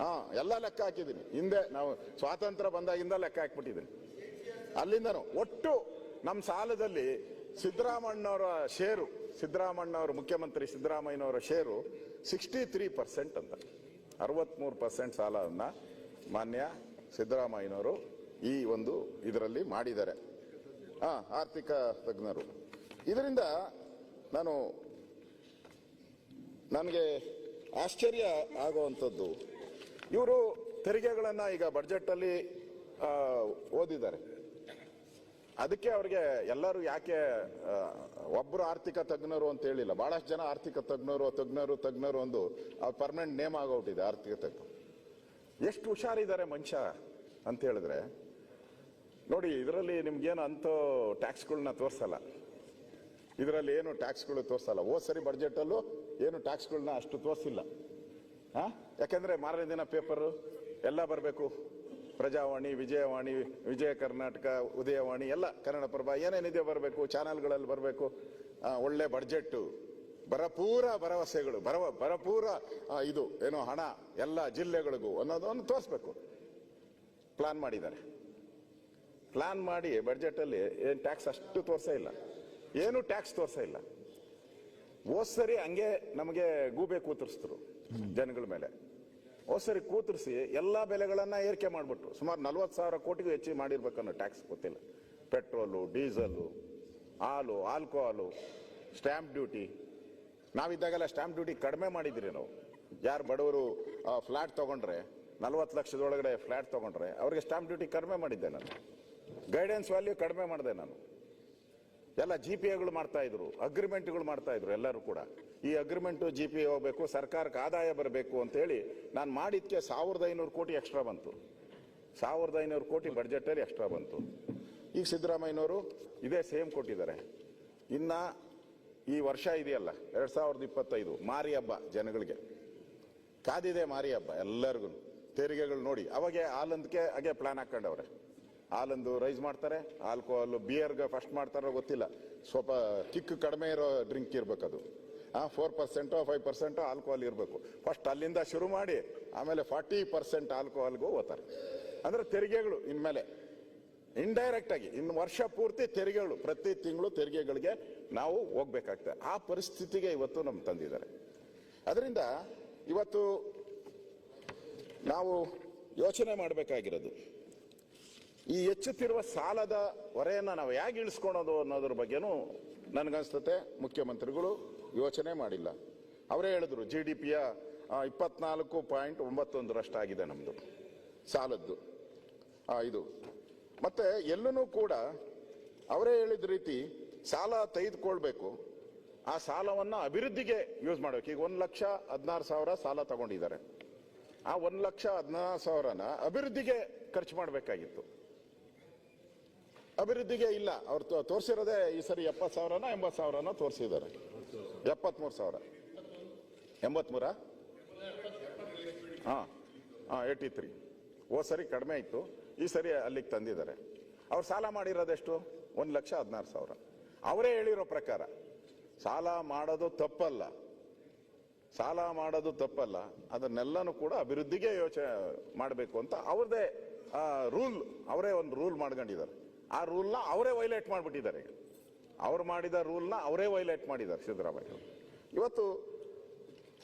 ಹಾಂ ಎಲ್ಲ ಲೆಕ್ಕ ಹಾಕಿದ್ದೀನಿ. ಹಿಂದೆ ನಾವು ಸ್ವಾತಂತ್ರ್ಯ ಬಂದಾಗಿಂದ ಲೆಕ್ಕ ಹಾಕ್ಬಿಟ್ಟಿದ್ದೀನಿ. ಅಲ್ಲಿಂದನು ಒಟ್ಟು ನಮ್ಮ ಸಾಲದಲ್ಲಿ ಸಿದ್ದರಾಮಣ್ಣವರ ಶೇರು ಸಿದ್ದರಾಮಣ್ಣವರು ಮುಖ್ಯಮಂತ್ರಿ ಸಿದ್ದರಾಮಯ್ಯನವರ ಶೇರು ಸಿಕ್ಸ್ಟಿ ತ್ರೀ ಪರ್ಸೆಂಟ್ ಅಂತ. ಅರವತ್ಮೂರು ಪರ್ಸೆಂಟ್ ಸಾಲವನ್ನು ಮಾನ್ಯ ಸಿದ್ದರಾಮಯ್ಯನವರು ಈ ಒಂದು ಇದರಲ್ಲಿ ಮಾಡಿದ್ದಾರೆ. ಆರ್ಥಿಕ ತಜ್ಞರು. ಇದರಿಂದ ನಾನು ನನಗೆ ಆಶ್ಚರ್ಯ ಆಗುವಂಥದ್ದು. ಇವರು ತೆರಿಗೆಗಳನ್ನು ಈಗ ಬಡ್ಜೆಟಲ್ಲಿ ಓದಿದ್ದಾರೆ. ಅದಕ್ಕೆ ಅವ್ರಿಗೆ ಎಲ್ಲರೂ ಯಾಕೆ ಒಬ್ಬರು ಆರ್ಥಿಕ ತಜ್ಞರು ಅಂತ ಹೇಳಿಲ್ಲ. ಬಹಳಷ್ಟು ಜನ ಆರ್ಥಿಕ ತಜ್ಞರು ತಜ್ಞರು ತಜ್ಞರು ಒಂದು ಪರ್ಮನೆಂಟ್ ನೇಮ್ ಆಗೋಗ್ಬಿಟ್ಟಿದೆ ಆರ್ಥಿಕ ತಜ್ಞ ಎಷ್ಟು ಹುಷಾರಿದ್ದಾರೆ ಮನುಷ್ಯ ಅಂತ ಹೇಳಿದ್ರೆ ನೋಡಿ, ಇದರಲ್ಲಿ ನಿಮ್ಗೇನು ಅಂತ ಟ್ಯಾಕ್ಸ್ಗಳನ್ನ ತೋರಿಸಲ್ಲ. ಇದರಲ್ಲಿ ಏನು ಟ್ಯಾಕ್ಸ್ಗಳು ತೋರಿಸಲ್ಲ. ಹೋದ ಸರಿ ಬಡ್ಜೆಟಲ್ಲೂ ಏನು ಟ್ಯಾಕ್ಸ್ಗಳನ್ನ ಅಷ್ಟು ತೋರಿಸಿಲ್ಲ. ಹಾಂ ಯಾಕೆಂದರೆ ಮಾರನೇ ದಿನ ಪೇಪರು, ಎಲ್ಲ ಬರಬೇಕು. ಪ್ರಜಾವಾಣಿ, ವಿಜಯವಾಣಿ, ವಿಜಯ ಕರ್ನಾಟಕ, ಉದಯವಾಣಿ, ಎಲ್ಲ ಕನ್ನಡಪ್ರಭ ಏನೇನಿದೆ ಬರಬೇಕು, ಚಾನಲ್ಗಳಲ್ಲಿ ಬರಬೇಕು. ಒಳ್ಳೆ ಬಡ್ಜೆಟ್ಟು ಬರಪೂರ ಭರವಸೆಗಳು ಭರವ ಬರಪೂರ ಇದು, ಏನೋ ಹಣ, ಎಲ್ಲ ಜಿಲ್ಲೆಗಳಿಗೂ ಅನ್ನೋದನ್ನು ತೋರಿಸ್ಬೇಕು. ಪ್ಲಾನ್ ಮಾಡಿದ್ದಾರೆ. ಪ್ಲಾನ್ ಮಾಡಿ ಬಜೆಟ್ ಅಲ್ಲಿ ಏನ್ ಟ್ಯಾಕ್ಸ್ ಅಷ್ಟು ತೋರ್ಸೇ ಇಲ್ಲ. ಏನು ಟ್ಯಾಕ್ಸ್ ತೋರ್ಸೇ ಇಲ್ಲ. ಹೋದ್ ಸರಿ ಹಂಗೆ ನಮಗೆ ಗೂಬೆ ಕೂತರಿಸಿದ್ರು ಜನಗಳ ಮೇಲೆ. ಹೋದ್ ಸರಿ ಕೂತರಿಸಿ ಎಲ್ಲಾ ಬೆಲೆಗಳನ್ನ ಏರಿಕೆ ಮಾಡಿಬಿಟ್ರು. ಸುಮಾರು ನಲ್ವತ್ತು ಸಾವಿರ ಕೋಟಿಗೂ ಹೆಚ್ಚಿಗೆ ಮಾಡಿರ್ಬೇಕನ್ನೋ ಟ್ಯಾಕ್ಸ್ ಗೊತ್ತಿಲ್ಲ. ಪೆಟ್ರೋಲು, ಡೀಸೆಲು, ಹಾಲು ಆಲ್ಕೋಹಾಲು ಸ್ಟ್ಯಾಂಪ್ ಡ್ಯೂಟಿ ನಾವಿದ್ದಾಗೆಲ್ಲ ಸ್ಟ್ಯಾಂಪ್ ಡ್ಯೂಟಿ ಕಡಿಮೆ ಮಾಡಿದ್ರಿ ನಾವು. ಯಾರು ಬಡವರು ಫ್ಲಾಟ್ ತಗೊಂಡ್ರೆ, ನಲ್ವತ್ತು ಲಕ್ಷದೊಳಗಡೆ ಫ್ಲಾಟ್ ತಗೊಂಡ್ರೆ, ಅವ್ರಿಗೆ ಸ್ಟ್ಯಾಂಪ್ ಡ್ಯೂಟಿ ಕಡಿಮೆ ಮಾಡಿದ್ದೆ ನಾನು. ಗೈಡೆನ್ಸ್ ವ್ಯಾಲ್ಯೂ ಕಡಿಮೆ ಮಾಡಿದೆ ನಾನು. ಎಲ್ಲ ಜಿ ಪಿ ಎಗಳು ಮಾಡ್ತಾ ಇದ್ರು ಅಗ್ರಿಮೆಂಟ್ಗಳು ಮಾಡ್ತಾ ಇದ್ರು ಎಲ್ಲರೂ ಕೂಡ. ಈ ಅಗ್ರಿಮೆಂಟು ಜಿ ಪಿ ಹೋಗ್ಬೇಕು, ಸರ್ಕಾರಕ್ಕೆ ಆದಾಯ ಬರಬೇಕು ಅಂತ ಹೇಳಿ ನಾನು ಮಾಡಿದ್ದಕ್ಕೆ ಸಾವಿರದ ಐನೂರು ಕೋಟಿ ಎಕ್ಸ್ಟ್ರಾ ಬಂತು. ಸಾವಿರದ ಐನೂರು ಕೋಟಿ ಬಡ್ಜೆಟಲ್ಲಿ ಎಕ್ಸ್ಟ್ರಾ ಬಂತು. ಈಗ ಸಿದ್ದರಾಮಯ್ಯನವರು ಇದೇ ಸೇಮ್ ಕೊಟ್ಟಿದ್ದಾರೆ. ಇನ್ನ ಈ ವರ್ಷ ಇದೆಯಲ್ಲ, ಎರಡು ಸಾವಿರದ ಇಪ್ಪತ್ತೈದು ಮಾರಿ ಹಬ್ಬ ಜನಗಳಿಗೆ. ಕಾದಿದೆ ಮಾರಿ ಹಬ್ಬ ಎಲ್ಲರಿಗೂ ತೆರಿಗೆಗಳು ನೋಡಿ, ಅವಾಗೆ ಆಲಂದಕ್ಕೆ ಹಾಗೆ ಪ್ಲಾನ್ ಹಾಕೊಂಡವ್ರೆ. ಹಾಲಂದು ರೈಸ್ ಮಾಡ್ತಾರೆ ಆಲ್ಕೋಹಾಲ್ ಬಿಯರ್ಗೆ ಫಸ್ಟ್ ಮಾಡ್ತಾರೋ ಗೊತ್ತಿಲ್ಲ. ಸ್ವಲ್ಪ ಕಿಕ್ ಕಡಿಮೆ ಇರೋ ಡ್ರಿಂಕ್ ಇರಬೇಕದು. ಹಾಂ ಫೋರ್ ಪರ್ಸೆಂಟೋ ಫೈವ್ ಪರ್ಸೆಂಟೋ ಆಲ್ಕೋಹಾಲ್ ಇರಬೇಕು. ಫಸ್ಟ್ ಅಲ್ಲಿಂದ ಶುರು ಮಾಡಿ, ಆಮೇಲೆ ಫಾರ್ಟಿ ಪರ್ಸೆಂಟ್ ಆಲ್ಕೋಹಾಲ್ಗೂ ಹೋಗ್ತಾರೆ ಅಂದರೆ ತೆರಿಗೆಗಳು ಇನ್ಮೇಲೆ. ಇಂಡೈರೆಕ್ಟ್ ಆಗಿ ಇನ್ನು ವರ್ಷ ಪೂರ್ತಿ ತೆರಿಗೆಗಳು, ಪ್ರತಿ ತಿಂಗಳು ತೆರಿಗೆಗಳಿಗೆ ನಾವು ಹೋಗ್ಬೇಕಾಗ್ತದೆ. ಆ ಪರಿಸ್ಥಿತಿಗೆ ಇವತ್ತು ನಮ್ಮ ತಂದಿದ್ದಾರೆ. ಅದರಿಂದ ಇವತ್ತು ನಾವು ಯೋಚನೆ ಮಾಡಬೇಕಾಗಿರೋದು. ಈ ಹೆಚ್ಚುತ್ತಿರುವ ಸಾಲದ ಹೊರೆಯನ್ನು ನಾವು ಹೇಗೆ ಇಳಿಸ್ಕೊಳೋದು ಅನ್ನೋದ್ರ ಬಗ್ಗೆನೂ ನನಗನ್ಸ್ತತೆ. ಮುಖ್ಯಮಂತ್ರಿಗಳು ಯೋಚನೆ ಮಾಡಿಲ್ಲ. ಅವರೇ ಹೇಳಿದ್ರು ಜಿ ಡಿ ಪಿಯ ಇಪ್ಪತ್ನಾಲ್ಕು ಪಾಯಿಂಟ್ ಒಂಬತ್ತೊಂದರಷ್ಟಾಗಿದೆ ನಮ್ಮದು ಸಾಲದ್ದು. ಇದು. ಮತ್ತೆ ಎಲ್ಲೂ ಕೂಡ ಅವರೇ ಹೇಳಿದ ರೀತಿ ಸಾಲ ತೆಗೆದುಕೊಳ್ಬೇಕು. ಆ ಸಾಲವನ್ನು ಅಭಿವೃದ್ಧಿಗೆ ಯೂಸ್ ಮಾಡಬೇಕು. ಈಗ ಒಂದು ಲಕ್ಷ ಹದಿನಾರು ಸಾವಿರ ಸಾಲ ತಗೊಂಡಿದ್ದಾರೆ. ಆ ಒಂದು ಲಕ್ಷ ಹದಿನಾರು ಸಾವಿರನ ಅಭಿವೃದ್ಧಿಗೆ ಖರ್ಚು ಮಾಡಬೇಕಾಗಿತ್ತು. ಅಭಿವೃದ್ಧಿಗೆ ಇಲ್ಲ. ಅವ್ರು ತೋರಿಸಿರೋದೇ ಈ ಸರಿ ಎಪ್ಪತ್ತು ಸಾವಿರನ, ಎಂಬತ್ತು ಸಾವಿರನ ತೋರಿಸಿದ್ದಾರೆ. ಎಪ್ಪತ್ಮೂರು ಸಾವಿರ. ಎಂಬತ್ಮೂರ? ಹಾಂ ಹಾಂ ಏಯ್ಟಿ ತ್ರೀ ಓ ಸರಿ ಕಡಿಮೆ ಇತ್ತು ಈ ಸರಿ ಅಲ್ಲಿಗೆ ತಂದಿದ್ದಾರೆ. ಅವ್ರು ಸಾಲ ಮಾಡಿರೋದೆಷ್ಟು? ಒಂದು ಲಕ್ಷ ಹದಿನಾರು ಸಾವಿರ. ಅವರೇ ಹೇಳಿರೋ ಪ್ರಕಾರ, ಸಾಲ ಮಾಡೋದು ತಪ್ಪಲ್ಲ. ಸಾಲ ಮಾಡೋದು ತಪ್ಪಲ್ಲ. ಅದನ್ನೆಲ್ಲನೂ ಕೂಡ ಅಭಿವೃದ್ಧಿಗೆ ಯೋಚನೆ ಮಾಡಬೇಕು ಅಂತ ಅವ್ರದೇ ರೂಲ್, ಅವರೇ ಒಂದು ರೂಲ್ ಮಾಡ್ಕೊಂಡಿದ್ದಾರೆ. ಆ ರೂಲ್ನ ಅವರೇ ವೈಲೇಟ್ ಮಾಡಿಬಿಟ್ಟಿದ್ದಾರೆ. ಅವ್ರು ಮಾಡಿದ ರೂಲ್ನ ಅವರೇ ವೈಲೇಟ್ ಮಾಡಿದ್ದಾರೆ ಸಿದ್ದರಾಮಯ್ಯ ಇವತ್ತು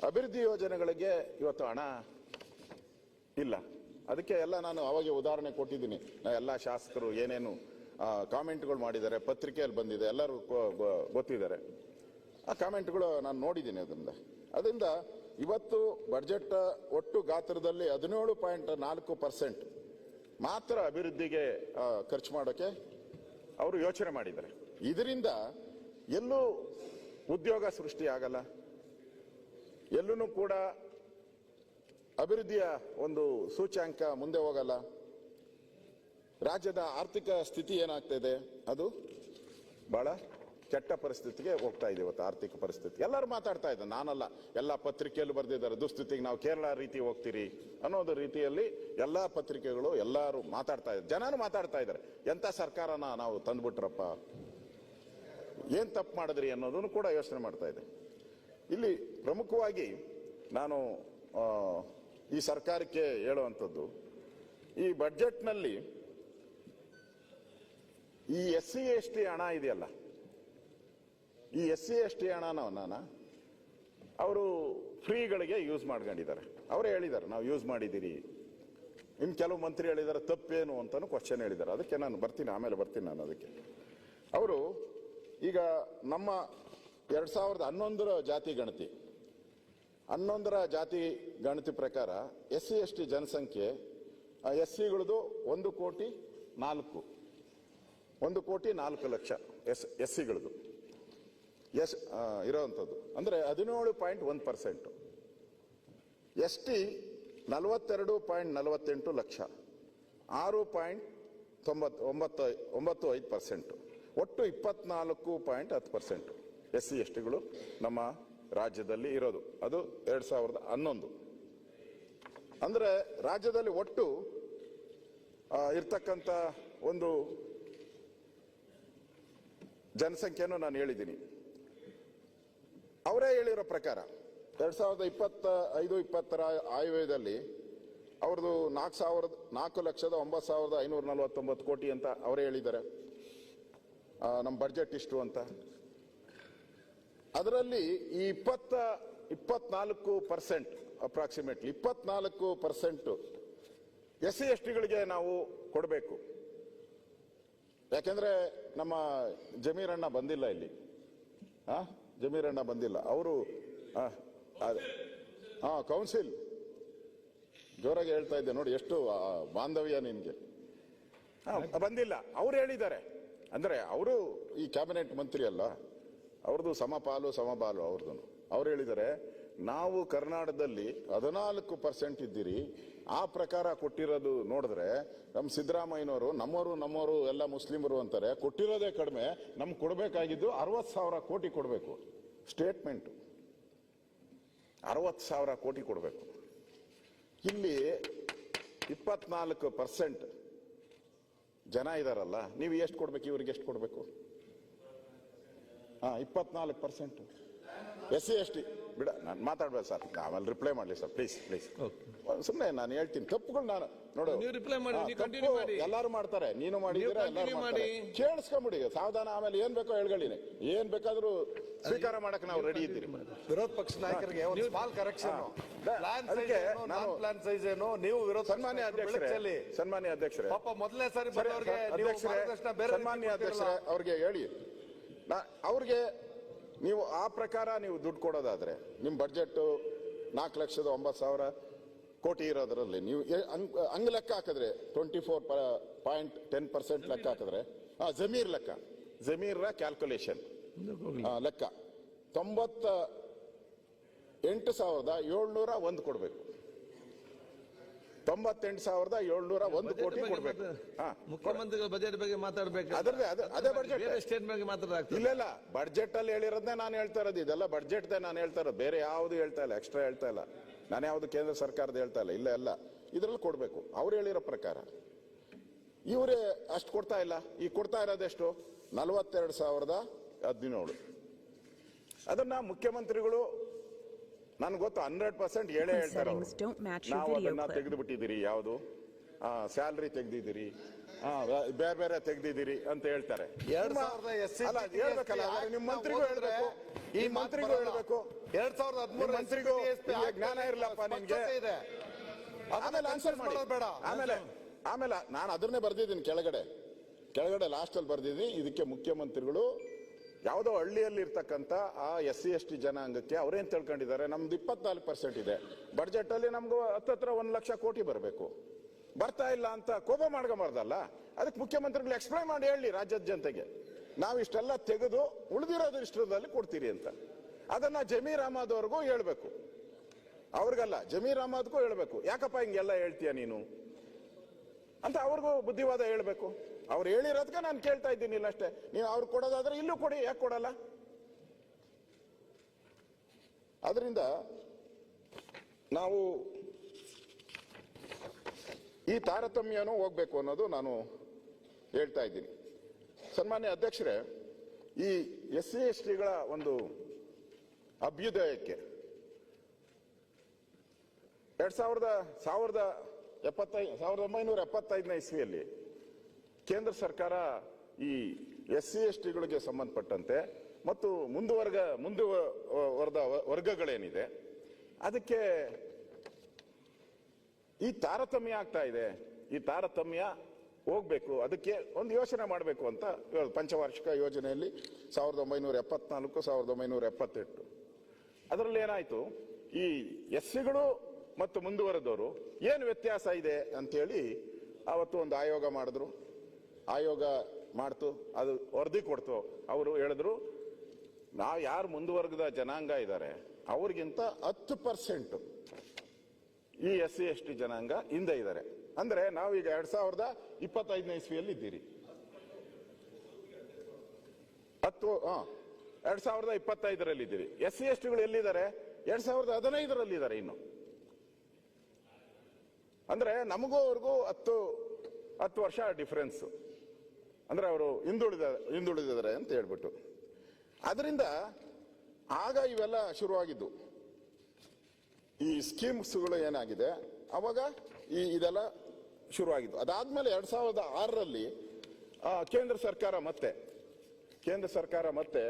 ಅಭಿವೃದ್ಧಿ ಯೋಜನೆಗಳಿಗೆ ಇವತ್ತು ಹಣ ಇಲ್ಲ. ಅದಕ್ಕೆ ಎಲ್ಲ ನಾನು ಅವಾಗ ಉದಾಹರಣೆ ಕೊಟ್ಟಿದ್ದೀನಿ. ಎಲ್ಲ ಶಾಸಕರು ಏನೇನು ಕಾಮೆಂಟ್ಗಳು ಮಾಡಿದ್ದಾರೆ, ಪತ್ರಿಕೆಯಲ್ಲಿ ಬಂದಿದೆ, ಎಲ್ಲರೂ ಗೊತ್ತಿದ್ದಾರೆ. ಆ ಕಾಮೆಂಟ್ಗಳು ನಾನು ನೋಡಿದ್ದೀನಿ ಅದರಿಂದ. ಅದರಿಂದ ಇವತ್ತು ಬಡ್ಜೆಟ್ ಒಟ್ಟು ಗಾತ್ರದಲ್ಲಿ ಹದಿನೇಳು ಪಾಯಿಂಟ್ ನಾಲ್ಕು ಪರ್ಸೆಂಟ್ ಮಾತ್ರ ಅಭಿವೃದ್ಧಿಗೆ ಖರ್ಚು ಮಾಡೋಕ್ಕೆ ಅವರು ಯೋಚನೆ ಮಾಡಿದ್ದಾರೆ. ಇದರಿಂದ ಎಲ್ಲೂ ಉದ್ಯೋಗ ಸೃಷ್ಟಿ ಆಗಲ್ಲ. ಎಲ್ಲೂ ಕೂಡ ಅಭಿವೃದ್ಧಿಯ ಒಂದು ಸೂಚ್ಯಾಂಕ ಮುಂದೆ ಹೋಗಲ್ಲ. ರಾಜ್ಯದ ಆರ್ಥಿಕ ಸ್ಥಿತಿ ಏನಾಗ್ತಾ ಇದೆ ಅದು ಬಹಳ ಕೆಟ್ಟ ಪರಿಸ್ಥಿತಿಗೆ ಹೋಗ್ತಾ ಇದೆ ಇವತ್ತು ಆರ್ಥಿಕ ಪರಿಸ್ಥಿತಿ. ಎಲ್ಲರೂ ಮಾತಾಡ್ತಾ ಇದ್ದಾರೆ. ನಾನಲ್ಲ, ಎಲ್ಲ ಪತ್ರಿಕೆಯಲ್ಲೂ ಬರೆದಿದ್ದಾರೆ. ದುಸ್ಥಿತಿಗೆ ನಾವು ಕೇರಳ ರೀತಿ ಹೋಗ್ತೀರಿ ಅನ್ನೋದು ರೀತಿಯಲ್ಲಿ ಎಲ್ಲ ಪತ್ರಿಕೆಗಳು ಎಲ್ಲರೂ ಮಾತಾಡ್ತಾ ಇದ್ದಾರೆ. ಜನರು ಮಾತಾಡ್ತಾ ಇದ್ದಾರೆ. ಎಂಥ ಸರ್ಕಾರನ ನಾವು ತಂದುಬಿಟ್ರಪ್ಪ? ಏನು ತಪ್ಪು ಮಾಡಿದ್ರಿ ಅನ್ನೋದನ್ನು ಕೂಡ ಯೋಚನೆ ಮಾಡ್ತಾ ಇದೆ. ಇಲ್ಲಿ ಪ್ರಮುಖವಾಗಿ ನಾನು ಈ ಸರ್ಕಾರಕ್ಕೆ ಹೇಳುವಂಥದ್ದು, ಈ ಬಡ್ಜೆಟ್ನಲ್ಲಿ ಈ ಎಸ್ ಸಿ ಎಸ್ ಟಿ ಹಣ ಇದೆಯಲ್ಲ ಈ ಎಸ್ ಸಿ, ಎಸ್ ಟಿ ಹಣನ ಅವರು ಫ್ರೀಗಳಿಗೆ ಯೂಸ್ ಮಾಡ್ಕೊಂಡಿದ್ದಾರೆ. ಅವರೇ ಹೇಳಿದ್ದಾರೆ, ನಾವು ಯೂಸ್ ಮಾಡಿದ್ದೀರಿ. ಇನ್ನು ಕೆಲವು ಮಂತ್ರಿ ಹೇಳಿದ್ದಾರೆ, ತಪ್ಪೇನು ಅಂತಲೂ ಕ್ವಶನ್ ಹೇಳಿದ್ದಾರೆ. ಅದಕ್ಕೆ ನಾನು ಬರ್ತೀನಿ, ಆಮೇಲೆ ಬರ್ತೀನಿ ನಾನು ಅದಕ್ಕೆ. ಅವರು ಈಗ ನಮ್ಮ ಎರಡು ಸಾವಿರದ ಹನ್ನೊಂದರ ಜಾತಿ ಗಣತಿ, ಹನ್ನೊಂದರ ಜಾತಿ ಗಣತಿ ಪ್ರಕಾರ ಎಸ್ ಸಿ, ಎಸ್ ಟಿ ಜನಸಂಖ್ಯೆ ಎಸ್ ಸಿಗಳದು ಒಂದು ಕೋಟಿ ನಾಲ್ಕು, ಒಂದು ಕೋಟಿ ನಾಲ್ಕು ಲಕ್ಷ ಎಸ್ ಎಸ್ ಸಿಗಳದು. ಎಸ್ ಇರೋವಂಥದ್ದು. ಅಂದರೆ ಹದಿನೇಳು ಪಾಯಿಂಟ್ ಒಂದು ಪರ್ಸೆಂಟು. ಎಸ್ ಟಿ ನಲವತ್ತೆರಡು ಪಾಯಿಂಟ್ ನಲವತ್ತೆಂಟು ಲಕ್ಷ. ಆರು ಪಾಯಿಂಟ್ ತೊಂಬತ್ತು ಒಂಬತ್ತು ಒಂಬತ್ತು ಐದು ಪರ್ಸೆಂಟು. ಒಟ್ಟು ಇಪ್ಪತ್ನಾಲ್ಕು ಪಾಯಿಂಟ್ ಹತ್ತು ಪರ್ಸೆಂಟು. ಎಸ್ ಸಿ ಎಸ್ ಟಿಗಳು ನಮ್ಮ ರಾಜ್ಯದಲ್ಲಿ ಇರೋದು. ಅದು ಎರಡು ಸಾವಿರದ ಹನ್ನೊಂದು. ಅಂದರೆ ರಾಜ್ಯದಲ್ಲಿ ಒಟ್ಟು ಇರ್ತಕ್ಕಂಥ ಒಂದು ಜನಸಂಖ್ಯೆಯನ್ನು ನಾನು ಹೇಳಿದ್ದೀನಿ. ಅವರೇ ಹೇಳಿರೋ ಪ್ರಕಾರ ಎರಡು ಸಾವಿರದ ಇಪ್ಪತ್ತ ಐದು, ಇಪ್ಪತ್ತರ ಆಯವ್ಯಯದಲ್ಲಿ ಅವ್ರದ್ದು ನಾಲ್ಕು ಸಾವಿರದ, ನಾಲ್ಕು ಲಕ್ಷದ ಒಂಬತ್ತು ಸಾವಿರದ ಐನೂರ ನಲವತ್ತೊಂಬತ್ತು ಕೋಟಿ ಅಂತ ಅವರೇ ಹೇಳಿದ್ದಾರೆ. ನಮ್ಮ ಬಡ್ಜೆಟ್ ಇಷ್ಟು ಅಂತ. ಅದರಲ್ಲಿ ಈ ಇಪ್ಪತ್ತ, ಇಪ್ಪತ್ನಾಲ್ಕು ಪರ್ಸೆಂಟ್ ಅಪ್ರಾಕ್ಸಿಮೇಟ್ಲಿ ಇಪ್ಪತ್ನಾಲ್ಕು ಪರ್ಸೆಂಟು ಎಸ್ ಸಿ ಎಸ್ ಟಿಗಳಿಗೆ ನಾವು ಕೊಡಬೇಕು. ಯಾಕೆಂದರೆ ನಮ್ಮ ಜಮೀರಣ್ಣ ಬಂದಿಲ್ಲ ಇಲ್ಲಿ. ಆ? ಜಮೀರಣ್ಣ ಬಂದಿಲ್ಲ. ಅವರು ಹಾ ಕೌನ್ಸಿಲ್. ಜೋರಾಗಿ ಹೇಳ್ತಾ ಇದ್ದೆ. ನೋಡಿ ಎಷ್ಟು ಬಾಂಧವ್ಯ ನಿನ್ಗೆ. ಹಾ, ಬಂದಿಲ್ಲ. ಅವ್ರು ಹೇಳಿದ್ದಾರೆ. ಅಂದ್ರೆ ಅವರು ಈ ಕ್ಯಾಬಿನೆಟ್ ಮಂತ್ರಿ ಅಲ್ಲ. ಅವ್ರದ್ದು ಸಮಪಾಲು ಸಮಬಾಲು ಅವ್ರದ್ದು ಅವ್ರು ಹೇಳಿದ್ದಾರೆ ನಾವು ಕರ್ನಾಟಕದಲ್ಲಿ ಹದಿನಾಲ್ಕು ಪರ್ಸೆಂಟ್ ಇದ್ದೀರಿ. ಆ ಪ್ರಕಾರ ಕೊಟ್ಟಿರೋದು ನೋಡಿದ್ರೆ ನಮ್ಮ ಸಿದ್ದರಾಮಯ್ಯನವರು, ನಮ್ಮವರು ನಮ್ಮವರು ಎಲ್ಲ ಮುಸ್ಲಿಮರು ಅಂತಾರೆ, ಕೊಟ್ಟಿರೋದೇ ಕಡಿಮೆ, ನಮ್ಗೆ ಕೊಡಬೇಕಾಗಿದ್ದು ಅರವತ್ತು ಸಾವಿರ ಕೋಟಿ ಕೊಡಬೇಕು. ಸ್ಟೇಟ್ಮೆಂಟ್ ಅರವತ್ತು ಸಾವಿರ ಕೋಟಿ ಕೊಡಬೇಕು. ಇಲ್ಲಿ ಇಪ್ಪತ್ನಾಲ್ಕು ಪರ್ಸೆಂಟ್ ಜನ ಇದಾರಲ್ಲ, ನೀವು ಎಷ್ಟು ಕೊಡಬೇಕು, ಇವ್ರಿಗೆ ಎಷ್ಟು ಕೊಡಬೇಕು? ಹಾಂ, ಇಪ್ಪತ್ನಾಲ್ಕು percent S C S T. ಬಿಡ ನಾನು ಮಾತಾಡ್ಬೇಕು ಸರ್. ಆಮೇಲೆ ರಿಪ್ಲೈ ಮಾಡಲಿ ಸರ್. ಪ್ಲೀಸ್ ಪ್ಲೀಸ್ ಸುಮ್ಮನೆ ನಾನು ಹೇಳ್ತೀನಿ. ತಪ್ಪುಗಳು ನಾನು ನೋಡು. ನೀವು ರಿಪ್ಲೈ ಮಾಡಿ, ಹಾ, ನೀವು ತಪ್ಪು continue ಮಾಡಿ. ಎಲ್ಲಾರು ಮಾಡ್ತಾರೆ. ನೀನು ಮಾಡಿದ್ರೆ ಎಲ್ಲಾರು ಮಾಡ್ತಾರೆ. ಮಾಡಿ. ಕೇಳಿಸ್ಕೊಂಬಿಡಿ. ಸಾವಧಾನ. ಆಮೇಲೆ ಏನ್ ಬೇಕೋ ಹೇಳ್ಗಳಿನಿ. ಏನ್ ಬೇಕಾದ್ರೂ ಸ್ವೀಕಾರ ಮಾಡಕ್ ನಾವು ರೆಡಿ ಇದ್ದೀರಿ. ವಿರೋಧ ಪಕ್ಷ ನಾಯಕರಿಗೆ ಒಂದು small correction the- plan size ಅದಕ್ಕೆ ಏನು ನಾನ್ ಪ್ಲಾನ್ ಸೈಜ್ ಏನು ನೀವು ವಿರೋಧ ಸನ್ಮಾನ್ಯ ಅಧ್ಯಕ್ಷರೇ. ಸನ್ಮಾನ್ಯ ಅಧ್ಯಕ್ಷರೇ. ಪಾಪ ಮೊದಲನೇ ಸಾರಿ ಸರಿ, ಬಂದವರಿಗೆ ಸರ್, ನೀವು ಅಧ್ಯಕ್ಷರೇ ಮಾರ್ಗದರ್ಶನ ಬೇರೆ ರೀತಿ ಸನ್ಮಾನ್ಯ ಕೊಡ್ತೀರಲ್ಲ. ಅಧ್ಯಕ್ಷರೇ ಅವ್ರಿಗೆ ಹೇಳಿ. ನಾ- ಅವ್ರಿಗೆ ನೀವು ಆ ಪ್ರಕಾರ ನೀವು ದುಡ್ಡು ಕೊಡೋದಾದರೆ ನಿಮ್ಮ ಬಡ್ಜೆಟ್ಟು ನಾಲ್ಕು ಲಕ್ಷದ ಒಂಬತ್ತು ಸಾವಿರ ಕೋಟಿ ಇರೋದ್ರಲ್ಲಿ ನೀವು ಹಂಗೆ ಲೆಕ್ಕ ಹಾಕಿದ್ರೆ twenty four point ten percent ಲೆಕ್ಕ ಹಾಕಿದ್ರೆ ಆ ಜಮೀರ್ ಲೆಕ್ಕ. ಜಮೀರ್ರ ಕ್ಯಾಲ್ಕುಲೇಷನ್ ಲೆಕ್ಕ. ತೊಂಬತ್ತ ಎಂಟು ಸಾವಿರದ ಏಳ್ನೂರ ಒಂದು ಕೊಡ್ಬೇಕು. ತೊಂಬತ್ತೆಂಟು ಸಾವಿರದ ಏಳ್ನೂರ ಒಂದು ಕೋಟಿ ಕೊಡಬೇಕು. ಮುಖ್ಯಮಂತ್ರಿಗಳ ಬಜೆಟ್ ಬಗ್ಗೆ ಮಾತಾಡಬೇಕು. ಅದರದ್ದೇ ಅದು ಬಜೆಟ್ ಬೇರೆ ಸ್ಟೇಟ್ ಬಗ್ಗೆ ಮಾತಾಡ ಇಲ್ಲ ಇಲ್ಲ. ಬಡ್ಜೆಟ್ ಅಲ್ಲಿ ಹೇಳಿರೋದನ್ನೇ ನಾನು ಹೇಳ್ತಾ ಇರೋದು. ಇದೆಲ್ಲ ಬಡ್ಜೆಟ್ ನಾನು ಹೇಳ್ತಾ ಇರೋದು. ಬೇರೆ ಯಾವುದು ಹೇಳ್ತಾ ಇಲ್ಲ. ಎಕ್ಸ್ಟ್ರಾ ಹೇಳ್ತಾ ಇಲ್ಲ. ನಾನು ಯಾವುದು ಕೇಂದ್ರ ಸರ್ಕಾರದ ಹೇಳ್ತಾ ಇಲ್ಲ. ಇಲ್ಲ ಎಲ್ಲ. ಇದ್ರಲ್ಲಿ ಕೊಡಬೇಕು. ಅವ್ರು ಹೇಳಿರೋ ಪ್ರಕಾರ. ಇವರೇ ಅಷ್ಟು ಕೊಡ್ತಾ ಇಲ್ಲ. ಈ ಕೊಡ್ತಾ ಇರೋದೆಷ್ಟು ನಲವತ್ತೆರಡು ಸಾವಿರದ ಹದಿನೇಳು. ಅದನ್ನ ಮುಖ್ಯಮಂತ್ರಿಗಳು ನನ್ಗೆ ಗೊತ್ತು ಹಂಡ್ರೆಡ್ ಪರ್ಸೆಂಟ್ ಹೇಳೇ ಹೇಳ್ತಾರೆ ಅವ್ರು. don't match your ನಾವು video ಅದನ್ನ clip. ತೆಗೆದು ಬಿಟ್ಟಿದ್ದೀರಿ ಯಾವುದು ಸ್ಯಾಲ್ರಿ ತೆಗೆದಿದ್ದೀರಿ ಹಾ, ಬೇರೆ ಬೇರೆ ತೆಗ್ದಿದ್ದೀರಿ ಅಂತ ಹೇಳ್ತಾರೆ. ಎರಡ್ ನಿಮ್ಮ- ಸಾವಿರದ ಎಸ್ ಅಲ್ಲ, ಹೇಳ್ಬೇಕಲ್ಲ ನಿಮ್ಮ ಮಂತ್ರಿಗೂ ಹೇಳ್ಬೇಕು. ಈ ಮಂತ್ರಿಗೂ ಹೇಳ್ಬೇಕು. ಎರಡ್ ಸಾವಿರದ ಹದಿಮೂರು ಮಂತ್ರಿಗೂ ನಿಮ್ಗೆ ಜ್ಞಾನ ಇರ್ಲಪ್ಪ ನಿಮ್ಗೆ. ಇದೆ. ಆಮೇಲೆ ಆನ್ಸರ್ ಮಾಡೋದು ಬೇಡ. ಆಮೇಲೆ ಆಮೇಲೆ ನಾನು ಅದನ್ನೇ ಬರ್ದಿದ್ದೀನಿ ಕೆಳಗಡೆ. ಕೆಳಗಡೆ ಲಾಸ್ಟ್ ಅಲ್ಲಿ ಬರ್ದಿದ್ದೀನಿ. ಇದಕ್ಕೆ ಮುಖ್ಯಮಂತ್ರಿಗಳು ಯಾವುದೋ ಹಳ್ಳಿಯಲ್ಲಿ ಇರ್ತಕ್ಕಂಥ ಆ ಎಸ್ ಸಿ ಎಸ್ ಟಿ ಜನಾಂಗಕ್ಕೆ ಅವ್ರೇನು ತಿಳ್ಕೊಂಡಿದ್ದಾರೆ? ನಮ್ದು ಇಪ್ಪತ್ನಾಲ್ಕು ಪರ್ಸೆಂಟ್ ಇದೆ. ಬಡ್ಜೆಟ್ ಅಲ್ಲಿ ನಮ್ಗೆ ಹತ್ತತ್ರ ಒಂದು ಲಕ್ಷ ಕೋಟಿ ಬರಬೇಕು. ಬರ್ತಾ ಇಲ್ಲ ಅಂತ ಕೋಪ ಮಾಡ್ಕೊಂಬಾರ್ದಲ್ಲ? ಅದಕ್ಕೆ ಮುಖ್ಯಮಂತ್ರಿಗಳು ಎಕ್ಸ್ಪ್ಲೈನ್ ಮಾಡಿ ಹೇಳಿ ರಾಜ್ಯದ ಜನತೆಗೆ. ನಾವು ಇಷ್ಟೆಲ್ಲ ತೆಗೆದು ಉಳಿದಿರೋದು ಇಷ್ಟದಲ್ಲಿ ಕೊಡ್ತೀರಿ ಅಂತ. ಅದನ್ನ ಜಮೀರ್ ಅಹಮದ್ ಅವ್ರಿಗೂ ಹೇಳ್ಬೇಕು. ಅವ್ರಿಗಲ್ಲ, ಜಮೀರ್ ಅಹಮದ್ಗೂ ಹೇಳ್ಬೇಕು. ಯಾಕಪ್ಪ ಹಿಂಗೆಲ್ಲ ಹೇಳ್ತೀಯ ನೀನು? ಅಂತ ಅವ್ರಿಗೂ ಬುದ್ಧಿವಾದ ಹೇಳ್ಬೇಕು. ಅವ್ರು ಹೇಳಿರೋದಕ್ಕೆ ನಾನು ಕೇಳ್ತಾ ಇದ್ದೀನಿ ಇಲ್ಲ ಅಷ್ಟೇ. ನೀವು ಅವ್ರು ಕೊಡೋದಾದ್ರೆ ಇಲ್ಲೂ ಕೊಡಿ, ಯಾಕೆ ಕೊಡಲ್ಲ? ಅದರಿಂದ ನಾವು ಈ ತಾರತಮ್ಯನೂ ಹೋಗ್ಬೇಕು ಅನ್ನೋದು ನಾನು ಹೇಳ್ತಾ ಇದ್ದೀನಿ. ಸನ್ಮಾನ್ಯ ಅಧ್ಯಕ್ಷರೇ, ಈ ಎಸ್ ಸಿ ಎಸ್ ಟಿಗಳ ಒಂದು ಅಭ್ಯುದಯಕ್ಕೆ ಎರಡು ಸಾವಿರದ ಸಾವಿರದ ಎಪ್ಪತ್ತೈ, ಸಾವಿರದ ಒಂಬೈನೂರ ಎಪ್ಪತ್ತೈದನೇ ಇಸ್ವಿಯಲ್ಲಿ ಕೇಂದ್ರ ಸರ್ಕಾರ ಈ ಎಸ್ ಸಿ ಎಸ್ ಟಿಗಳಿಗೆ ಸಂಬಂಧಪಟ್ಟಂತೆ ಮತ್ತು ಮುಂದುವರ್ಗ, ಮುಂದುವರೆದ ವರ್ಗಗಳೇನಿದೆ, ಅದಕ್ಕೆ ಈ ತಾರತಮ್ಯ ಆಗ್ತಾ ಇದೆ. ಈ ತಾರತಮ್ಯ ಹೋಗ್ಬೇಕು. ಅದಕ್ಕೆ ಒಂದು ಯೋಚನೆ ಮಾಡಬೇಕು ಅಂತ. ಪಂಚವಾರ್ಷಿಕ ಯೋಜನೆಯಲ್ಲಿ ಸಾವಿರದ ಒಂಬೈನೂರ ಎಪ್ಪತ್ನಾಲ್ಕು, ಸಾವಿರದ ಒಂಬೈನೂರ ಎಪ್ಪತ್ತೆಂಟು. ಅದರಲ್ಲಿ ಏನಾಯ್ತು? ಈ ಎಸ್ಸಿಗಳು ಮತ್ತು ಮುಂದುವರೆದವರು ಏನು ವ್ಯತ್ಯಾಸ ಇದೆ ಅಂತೇಳಿ ಆವತ್ತು ಒಂದು ಆಯೋಗ ಮಾಡಿದ್ರು. ಆಯೋಗ ಮಾಡ್ತು, ಅದು ವರದಿ ಕೊಡ್ತು. ಅವರು ಹೇಳಿದ್ರು, ನಾವು ಯಾರು ಮುಂದುವರೆದ ಜನಾಂಗ ಇದ್ದಾರೆ ಅವ್ರಿಗಿಂತ ಹತ್ತು ಪರ್ಸೆಂಟ್ ಈ ಎಸ್ ಸಿ ಎಸ್ ಟಿ ಜನಾಂಗ ಹಿಂದೆ ಇದ್ದಾರೆ ಅಂದ್ರೆ ನಾವೀಗ ಎರಡ್ ಸಾವಿರದ ಇಪ್ಪತ್ತೈದನೇ ಇಸ್ವಿಯಲ್ಲಿ ಇದ್ದೀರಿ. ಹತ್ತು, ಹಾ, ಎರಡ್ ಸಾವಿರದ ಇಪ್ಪತ್ತೈದರಲ್ಲಿ ಇದ್ದೀರಿ. ಎಸ್ ಸಿ ಎಸ್ ಟಿಗಳು ಎಲ್ಲಿದ್ದಾರೆ? ಎರಡ್ ಸಾವಿರದ ಹದಿನೈದರಲ್ಲಿ ಇದ್ದಾರೆ ಇನ್ನು. ಅಂದ್ರೆ ನಮಗೂ ಅವ್ರಿಗೂ ಹತ್ತು ಹತ್ತು ವರ್ಷ ಡಿಫರೆನ್ಸ್ ಅಂದ್ರೆ ಅವರು ಹಿಂದುಳಿದ ಹಿಂದುಳಿದಿದ್ದಾರೆ ಅಂತ ಹೇಳ್ಬಿಟ್ಟು. ಅದರಿಂದ ಆಗ ಇವೆಲ್ಲ ಶುರುವಾಗಿದ್ದು. ಈ ಸ್ಕೀಮ್ಸ್ಗಳು ಏನಾಗಿದೆ? ಅವಾಗ ಈ ಇದೆಲ್ಲ ಶುರುವಾಗಿದ್ದು. ಅದಾದ್ಮೇಲೆ ಎರಡ್ ಸಾವಿರದ ಆರರಲ್ಲಿ ಕೇಂದ್ರ ಸರ್ಕಾರ ಮತ್ತೆ, ಕೇಂದ್ರ ಸರ್ಕಾರ ಮತ್ತೆ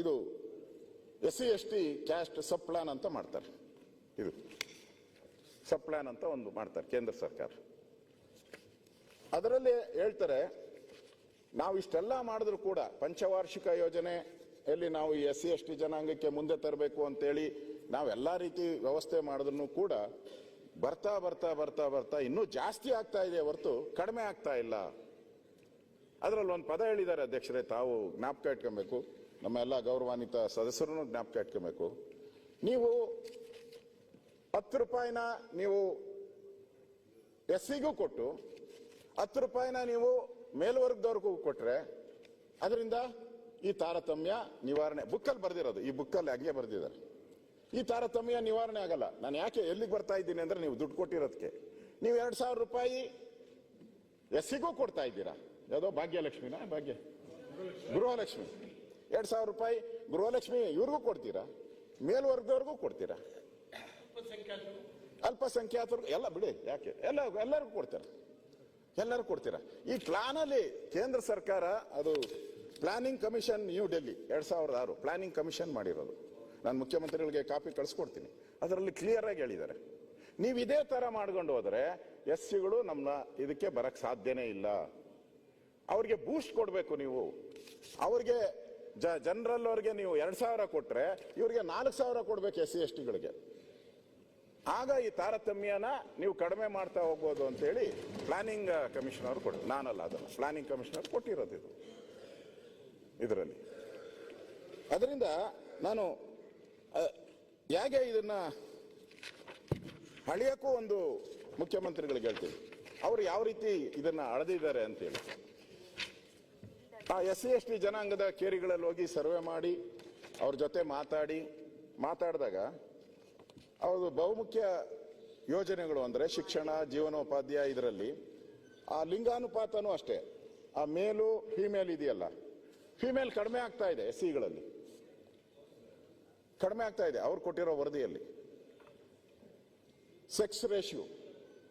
ಇದು S C S T caste sub plan ಅಂತ ಮಾಡ್ತಾರೆ. ಇದು ಸಬ್ ಪ್ಲಾನ್ ಅಂತ ಒಂದು ಮಾಡ್ತಾರೆ ಕೇಂದ್ರ ಸರ್ಕಾರ. ಅದರಲ್ಲಿ ಹೇಳ್ತಾರೆ ನಾವು ಇಷ್ಟೆಲ್ಲ ಮಾಡಿದ್ರು ಕೂಡ ಪಂಚವಾರ್ಷಿಕ ಯೋಜನೆ ಯೋಜನೆಯಲ್ಲಿ ನಾವು ಎಸ್ ಸಿ ಎಸ್ ಟಿ ಜನಾಂಗಕ್ಕೆ ಮುಂದೆ ತರಬೇಕು ಅಂತೇಳಿ ನಾವೆಲ್ಲ ರೀತಿ ವ್ಯವಸ್ಥೆ ಮಾಡಿದ್ರು ಕೂಡ ಬರ್ತಾ ಬರ್ತಾ ಬರ್ತಾ ಬರ್ತಾ ಇನ್ನೂ ಜಾಸ್ತಿ ಆಗ್ತಾ ಇದೆ ಹೊರತು ಕಡಿಮೆ ಆಗ್ತಾ ಇಲ್ಲ. ಅದರಲ್ಲಿ ಒಂದು ಪದ ಹೇಳಿದ್ದಾರೆ ಅಧ್ಯಕ್ಷರೇ, ತಾವು ಜ್ಞಾಪಕ ಇಟ್ಕೊಬೇಕು. ನಮ್ಮ ಎಲ್ಲ ಗೌರವಾನ್ವಿತ ಸದಸ್ಯರನ್ನು ಜ್ಞಾಪಕ ಇಟ್ಕೊಬೇಕು. ನೀವು ಹತ್ತು ರೂಪಾಯಿನ ನೀವು ಎಸ್ಸಿಗೂ ಕೊಟ್ಟು, ಹತ್ತು ರೂಪಾಯಿನ ನೀವು ಮೇಲ್ವರ್ಗದವ್ರಿಗೂ ಕೊಟ್ರೆ ಅದರಿಂದ ಈ ತಾರತಮ್ಯ ನಿವಾರಣೆ ಬುಕ್ಕಲ್ಲಿ ಬರ್ದಿರೋದು ಈ ಬುಕ್ಕಲ್ಲಿ ಹಂಗೆ ಬರ್ದಿದ್ದಾರೆ. ಈ ತಾರತಮ್ಯ ನಿವಾರಣೆ ಆಗಲ್ಲ. ನಾನು ಯಾಕೆ ಎಲ್ಲಿಗೆ ಬರ್ತಾ ಇದ್ದೀನಿ ಅಂದ್ರೆ ನೀವು ದುಡ್ಡು ಕೊಟ್ಟಿರೋದಕ್ಕೆ ನೀವು ಎರಡು ಸಾವಿರ ರೂಪಾಯಿ ಎಸ್ಸಿಗೂ ಕೊಡ್ತಾ ಇದ್ದೀರಾ? ಯಾವುದೋ ಭಾಗ್ಯಲಕ್ಷ್ಮಿನಾ? ಭಾಗ್ಯ ಗೃಹಲಕ್ಷ್ಮಿ. ಎರಡು ಸಾವಿರ ರೂಪಾಯಿ ಗೃಹಲಕ್ಷ್ಮಿ ಇವ್ರಿಗೂ ಕೊಡ್ತೀರಾ? ಮೇಲ್ವರ್ಗದವ್ರಿಗೂ ಕೊಡ್ತೀರಾ? ಅಲ್ಪಸಂಖ್ಯಾತರು ಎಲ್ಲ ಬಿಡಿ ಯಾಕೆ? ಎಲ್ಲ ಎಲ್ಲರಿಗೂ ಕೊಡ್ತಾರೆ. ಎಲ್ಲರೂ ಕೊಡ್ತೀರಾ? ಈ ಪ್ಲಾನ್ ಅಲ್ಲಿ ಕೇಂದ್ರ ಸರ್ಕಾರ, ಅದು ಪ್ಲಾನಿಂಗ್ ಕಮಿಷನ್ ನ್ಯೂ ಡೆಲ್ಲಿ ಎರಡ್ ಸಾವಿರದ ಆರು ಪ್ಲಾನಿಂಗ್ ಕಮಿಷನ್ ಮಾಡಿರೋದು. ನಾನು ಮುಖ್ಯಮಂತ್ರಿಗಳಿಗೆ ಕಾಪಿ ಕಳಿಸ್ಕೊಡ್ತೀನಿ. ಅದರಲ್ಲಿ ಕ್ಲಿಯರ್ ಆಗಿ ಹೇಳಿದ್ದಾರೆ. ನೀವು ಇದೇ ತರ ಮಾಡ್ಕೊಂಡು ಹೋದ್ರೆ ಎಸ್ ಸಿಗಳು ನಮ್ಮ ಇದಕ್ಕೆ ಬರಕ್ ಸಾಧ್ಯನೇ ಇಲ್ಲ. ಅವ್ರಿಗೆ ಬೂಸ್ಟ್ ಕೊಡಬೇಕು ನೀವು. ಅವ್ರಿಗೆ ಜನರಲ್ ಅವ್ರಿಗೆ ನೀವು ಎರಡು ಸಾವಿರ ಕೊಟ್ಟರೆ ಇವ್ರಿಗೆ ನಾಲ್ಕು ಸಾವಿರ ಕೊಡ್ಬೇಕು ಎಸ್ ಸಿ, ಎಸ್ ಟಿಗಳಿಗೆ ಆಗ ಈ ತಾರತಮ್ಯನ ನೀವು ಕಡಿಮೆ ಮಾಡ್ತಾ ಹೋಗ್ಬೋದು ಅಂತ ಹೇಳಿ ಪ್ಲಾನಿಂಗ್ ಕಮಿಷನ್ ಅವರು ಕೊಟ್ಟು ನಾನಲ್ಲ ಅದನ್ನು. ಪ್ಲಾನಿಂಗ್ ಕಮಿಷನರ್ ಕೊಟ್ಟಿರೋದು ಇದು. ಇದರಲ್ಲಿ. ಅದರಿಂದ ನಾನು ಹೇಗೆ ಇದನ್ನ ಅಳಿಯಕ್ಕೂ ಒಂದು ಮುಖ್ಯಮಂತ್ರಿಗಳಿಗೆ ಹೇಳ್ತೀನಿ. ಅವರು ಯಾವ ರೀತಿ ಇದನ್ನ ಅಳೆದಿದ್ದಾರೆ ಅಂತೇಳಿ ಆ ಎಸ್ ಸಿ ಎಸ್ ಟಿ ಜನಾಂಗದ ಕೇರಿಗಳಲ್ಲಿ ಹೋಗಿ ಸರ್ವೆ ಮಾಡಿ, ಅವ್ರ ಜೊತೆ ಮಾತಾಡಿ, ಮಾತಾಡಿದಾಗ ಅವರು ಬಹುಮುಖ್ಯ ಯೋಜನೆಗಳು ಅಂದರೆ ಶಿಕ್ಷಣ, ಜೀವನೋಪಾಧ್ಯಾಯ ಇದರಲ್ಲಿ. ಆ ಲಿಂಗಾನುಪಾತನೂ ಅಷ್ಟೇ. ಆ ಮೇಲು ಫಿಮೇಲ್ ಇದೆಯಲ್ಲ. ಫಿಮೇಲ್ ಕಡಿಮೆ ಆಗ್ತಾ ಇದೆ ಎಸ್ ಸಿಗಳಲ್ಲಿ ಕಡಿಮೆ ಆಗ್ತಾ ಇದೆ. ಅವ್ರು ಕೊಟ್ಟಿರೋ ವರದಿಯಲ್ಲಿ. ಸೆಕ್ಸ್ ರೇಷಿಯೋ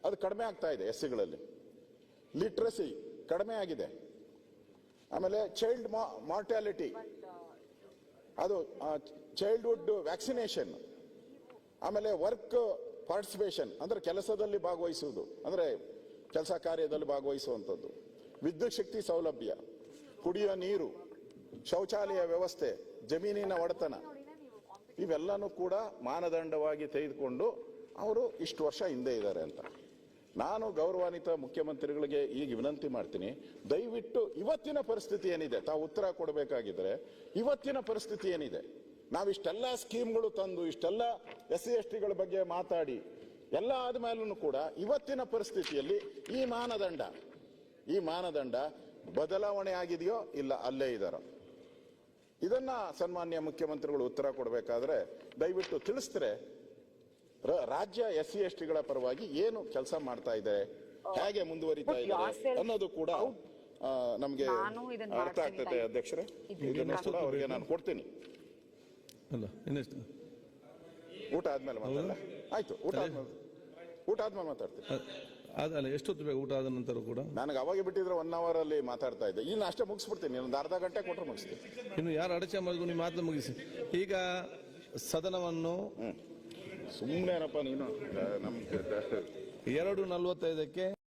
ಅದು ಕಡಿಮೆ ಆಗ್ತಾ ಇದೆ ಎಸ್ ಸಿಗಳಲ್ಲಿ ಲಿಟ್ರಸಿ ಕಡಿಮೆ ಆಗಿದೆ. ಆಮೇಲೆ ಚೈಲ್ಡ್ ಮಾರ್ಟಾಲಿಟಿ ಅದು ಚೈಲ್ಡ್ಹುಡ್ ವ್ಯಾಕ್ಸಿನೇಷನ್ ಆಮೇಲೆ ವರ್ಕ್ ಪಾರ್ಟಿಸಿಪೇಷನ್ ಅಂದರೆ ಕೆಲಸದಲ್ಲಿ ಭಾಗವಹಿಸುವುದು, ಅಂದರೆ ಕೆಲಸ ಕಾರ್ಯದಲ್ಲಿ ಭಾಗವಹಿಸುವಂಥದ್ದು. ವಿದ್ಯುತ್ ಶಕ್ತಿ ಸೌಲಭ್ಯ ಕುಡಿಯುವ ನೀರು, ಶೌಚಾಲಯ ವ್ಯವಸ್ಥೆ, ಜಮೀನಿನ ಒಡೆತನ, ಇವೆಲ್ಲನೂ ಕೂಡ ಮಾನದಂಡವಾಗಿ ತೆಗೆದುಕೊಂಡು ಅವರು ಇಷ್ಟು ವರ್ಷ ಹಿಂದೆ ಇದ್ದಾರೆ ಅಂತ. ನಾನು ಗೌರವಾನ್ವಿತ ಮುಖ್ಯಮಂತ್ರಿಗಳಿಗೆ ಈಗ ವಿನಂತಿ ಮಾಡ್ತೀನಿ, ದಯವಿಟ್ಟು ಇವತ್ತಿನ ಪರಿಸ್ಥಿತಿ ಏನಿದೆ, ತಾವು ಉತ್ತರ ಕೊಡಬೇಕಾಗಿದ್ರೆ ಇವತ್ತಿನ ಪರಿಸ್ಥಿತಿ ಏನಿದೆ? ನಾವಿಷ್ಟೆಲ್ಲ ಸ್ಕೀಮ್ಗಳು ತಂದು ಇಷ್ಟೆಲ್ಲ ಎಸ್ ಸಿ ಎಸ್ ಟಿಗಳ ಬಗ್ಗೆ ಮಾತಾಡಿ ಎಲ್ಲ ಆದಮೇಲೂ ಕೂಡ ಇವತ್ತಿನ ಪರಿಸ್ಥಿತಿಯಲ್ಲಿ ಈ ಮಾನದಂಡ ಈ ಮಾನದಂಡ ಬದಲಾವಣೆ ಆಗಿದೆಯೋ ಇಲ್ಲ ಅಲ್ಲೇ ಇದಾರೋ? ಇದನ್ನ ಸನ್ಮಾನ್ಯ ಮುಖ್ಯಮಂತ್ರಿಗಳು ಉತ್ತರ ಕೊಡಬೇಕಾದ್ರೆ ದಯವಿಟ್ಟು ತಿಳಿಸ್ತರೆ ರಾಜ್ಯ ಎಸ್ ಸಿ ಎಸ್ ಟಿಗಳ ಪರವಾಗಿ ಏನು ಕೆಲಸ ಮಾಡ್ತಾ ಇದೆ ಹೇಗೆ ಮುಂದುವರಿತಾ ಇದೆ ಅನ್ನೋದು ಕೂಡ ನಮಗೆ ಅರ್ಥ ಆಗ್ತದೆ. ಅಧ್ಯಕ್ಷರೇ. ಇದನ್ನು ಇದನ್ನ ಇದನ್ನ ಕೂಡ ಅವ್ರಿಗೆ ನಾನು ಕೊಡ್ತೀನಿ. ಅಲ್ಲ ಇನ್ನೆಷ್ಟು? ಊಟ ಆದ್ಮೇಲೆ ಮಾತಾಡಲ್ಲ ಆಯ್ತು ಊಟ ಆದ್ಮೇಲೆ ಊಟ ಆದ್ಮೇಲೆ ಮಾತಾಡ್ತೀನಿ. ಅ- ಎಷ್ಟು ಎಷ್ಟೊತ್ತು ಬೇಕು ಊಟ ಆದ ನಂತರ ಕೂಡ? ನನಗೆ ಅವಾಗ ಬಿಟ್ಟಿದ್ರೆ ಒನ್ ಅವರ್ ಅಲ್ಲಿ ಮಾತಾಡ್ತಾ ಇದ್ದೆ. ಇನ್ನು ಅಷ್ಟೇ ಮುಗಿಸ್ಬಿಡ್ತೀನಿ. ಒಂದು ಅರ್ಧ ಗಂಟೆ ಕೊಟ್ಟರೆ ಮುಗಿಸ್ತೀನಿ. ಇನ್ನು ಯಾರು ಅಡಚೆ ಮಾಡಿದ್ರು ನೀವು ಮಾತು ಮುಗಿಸಿ. ಈಗ ಸದನವನ್ನು ಸುಮ್ಮನೆನಪ್ಪ ನೀನು. ನಮ್ಗೆ ಎರಡು ನಲವತ್ತೈದಕ್ಕೆ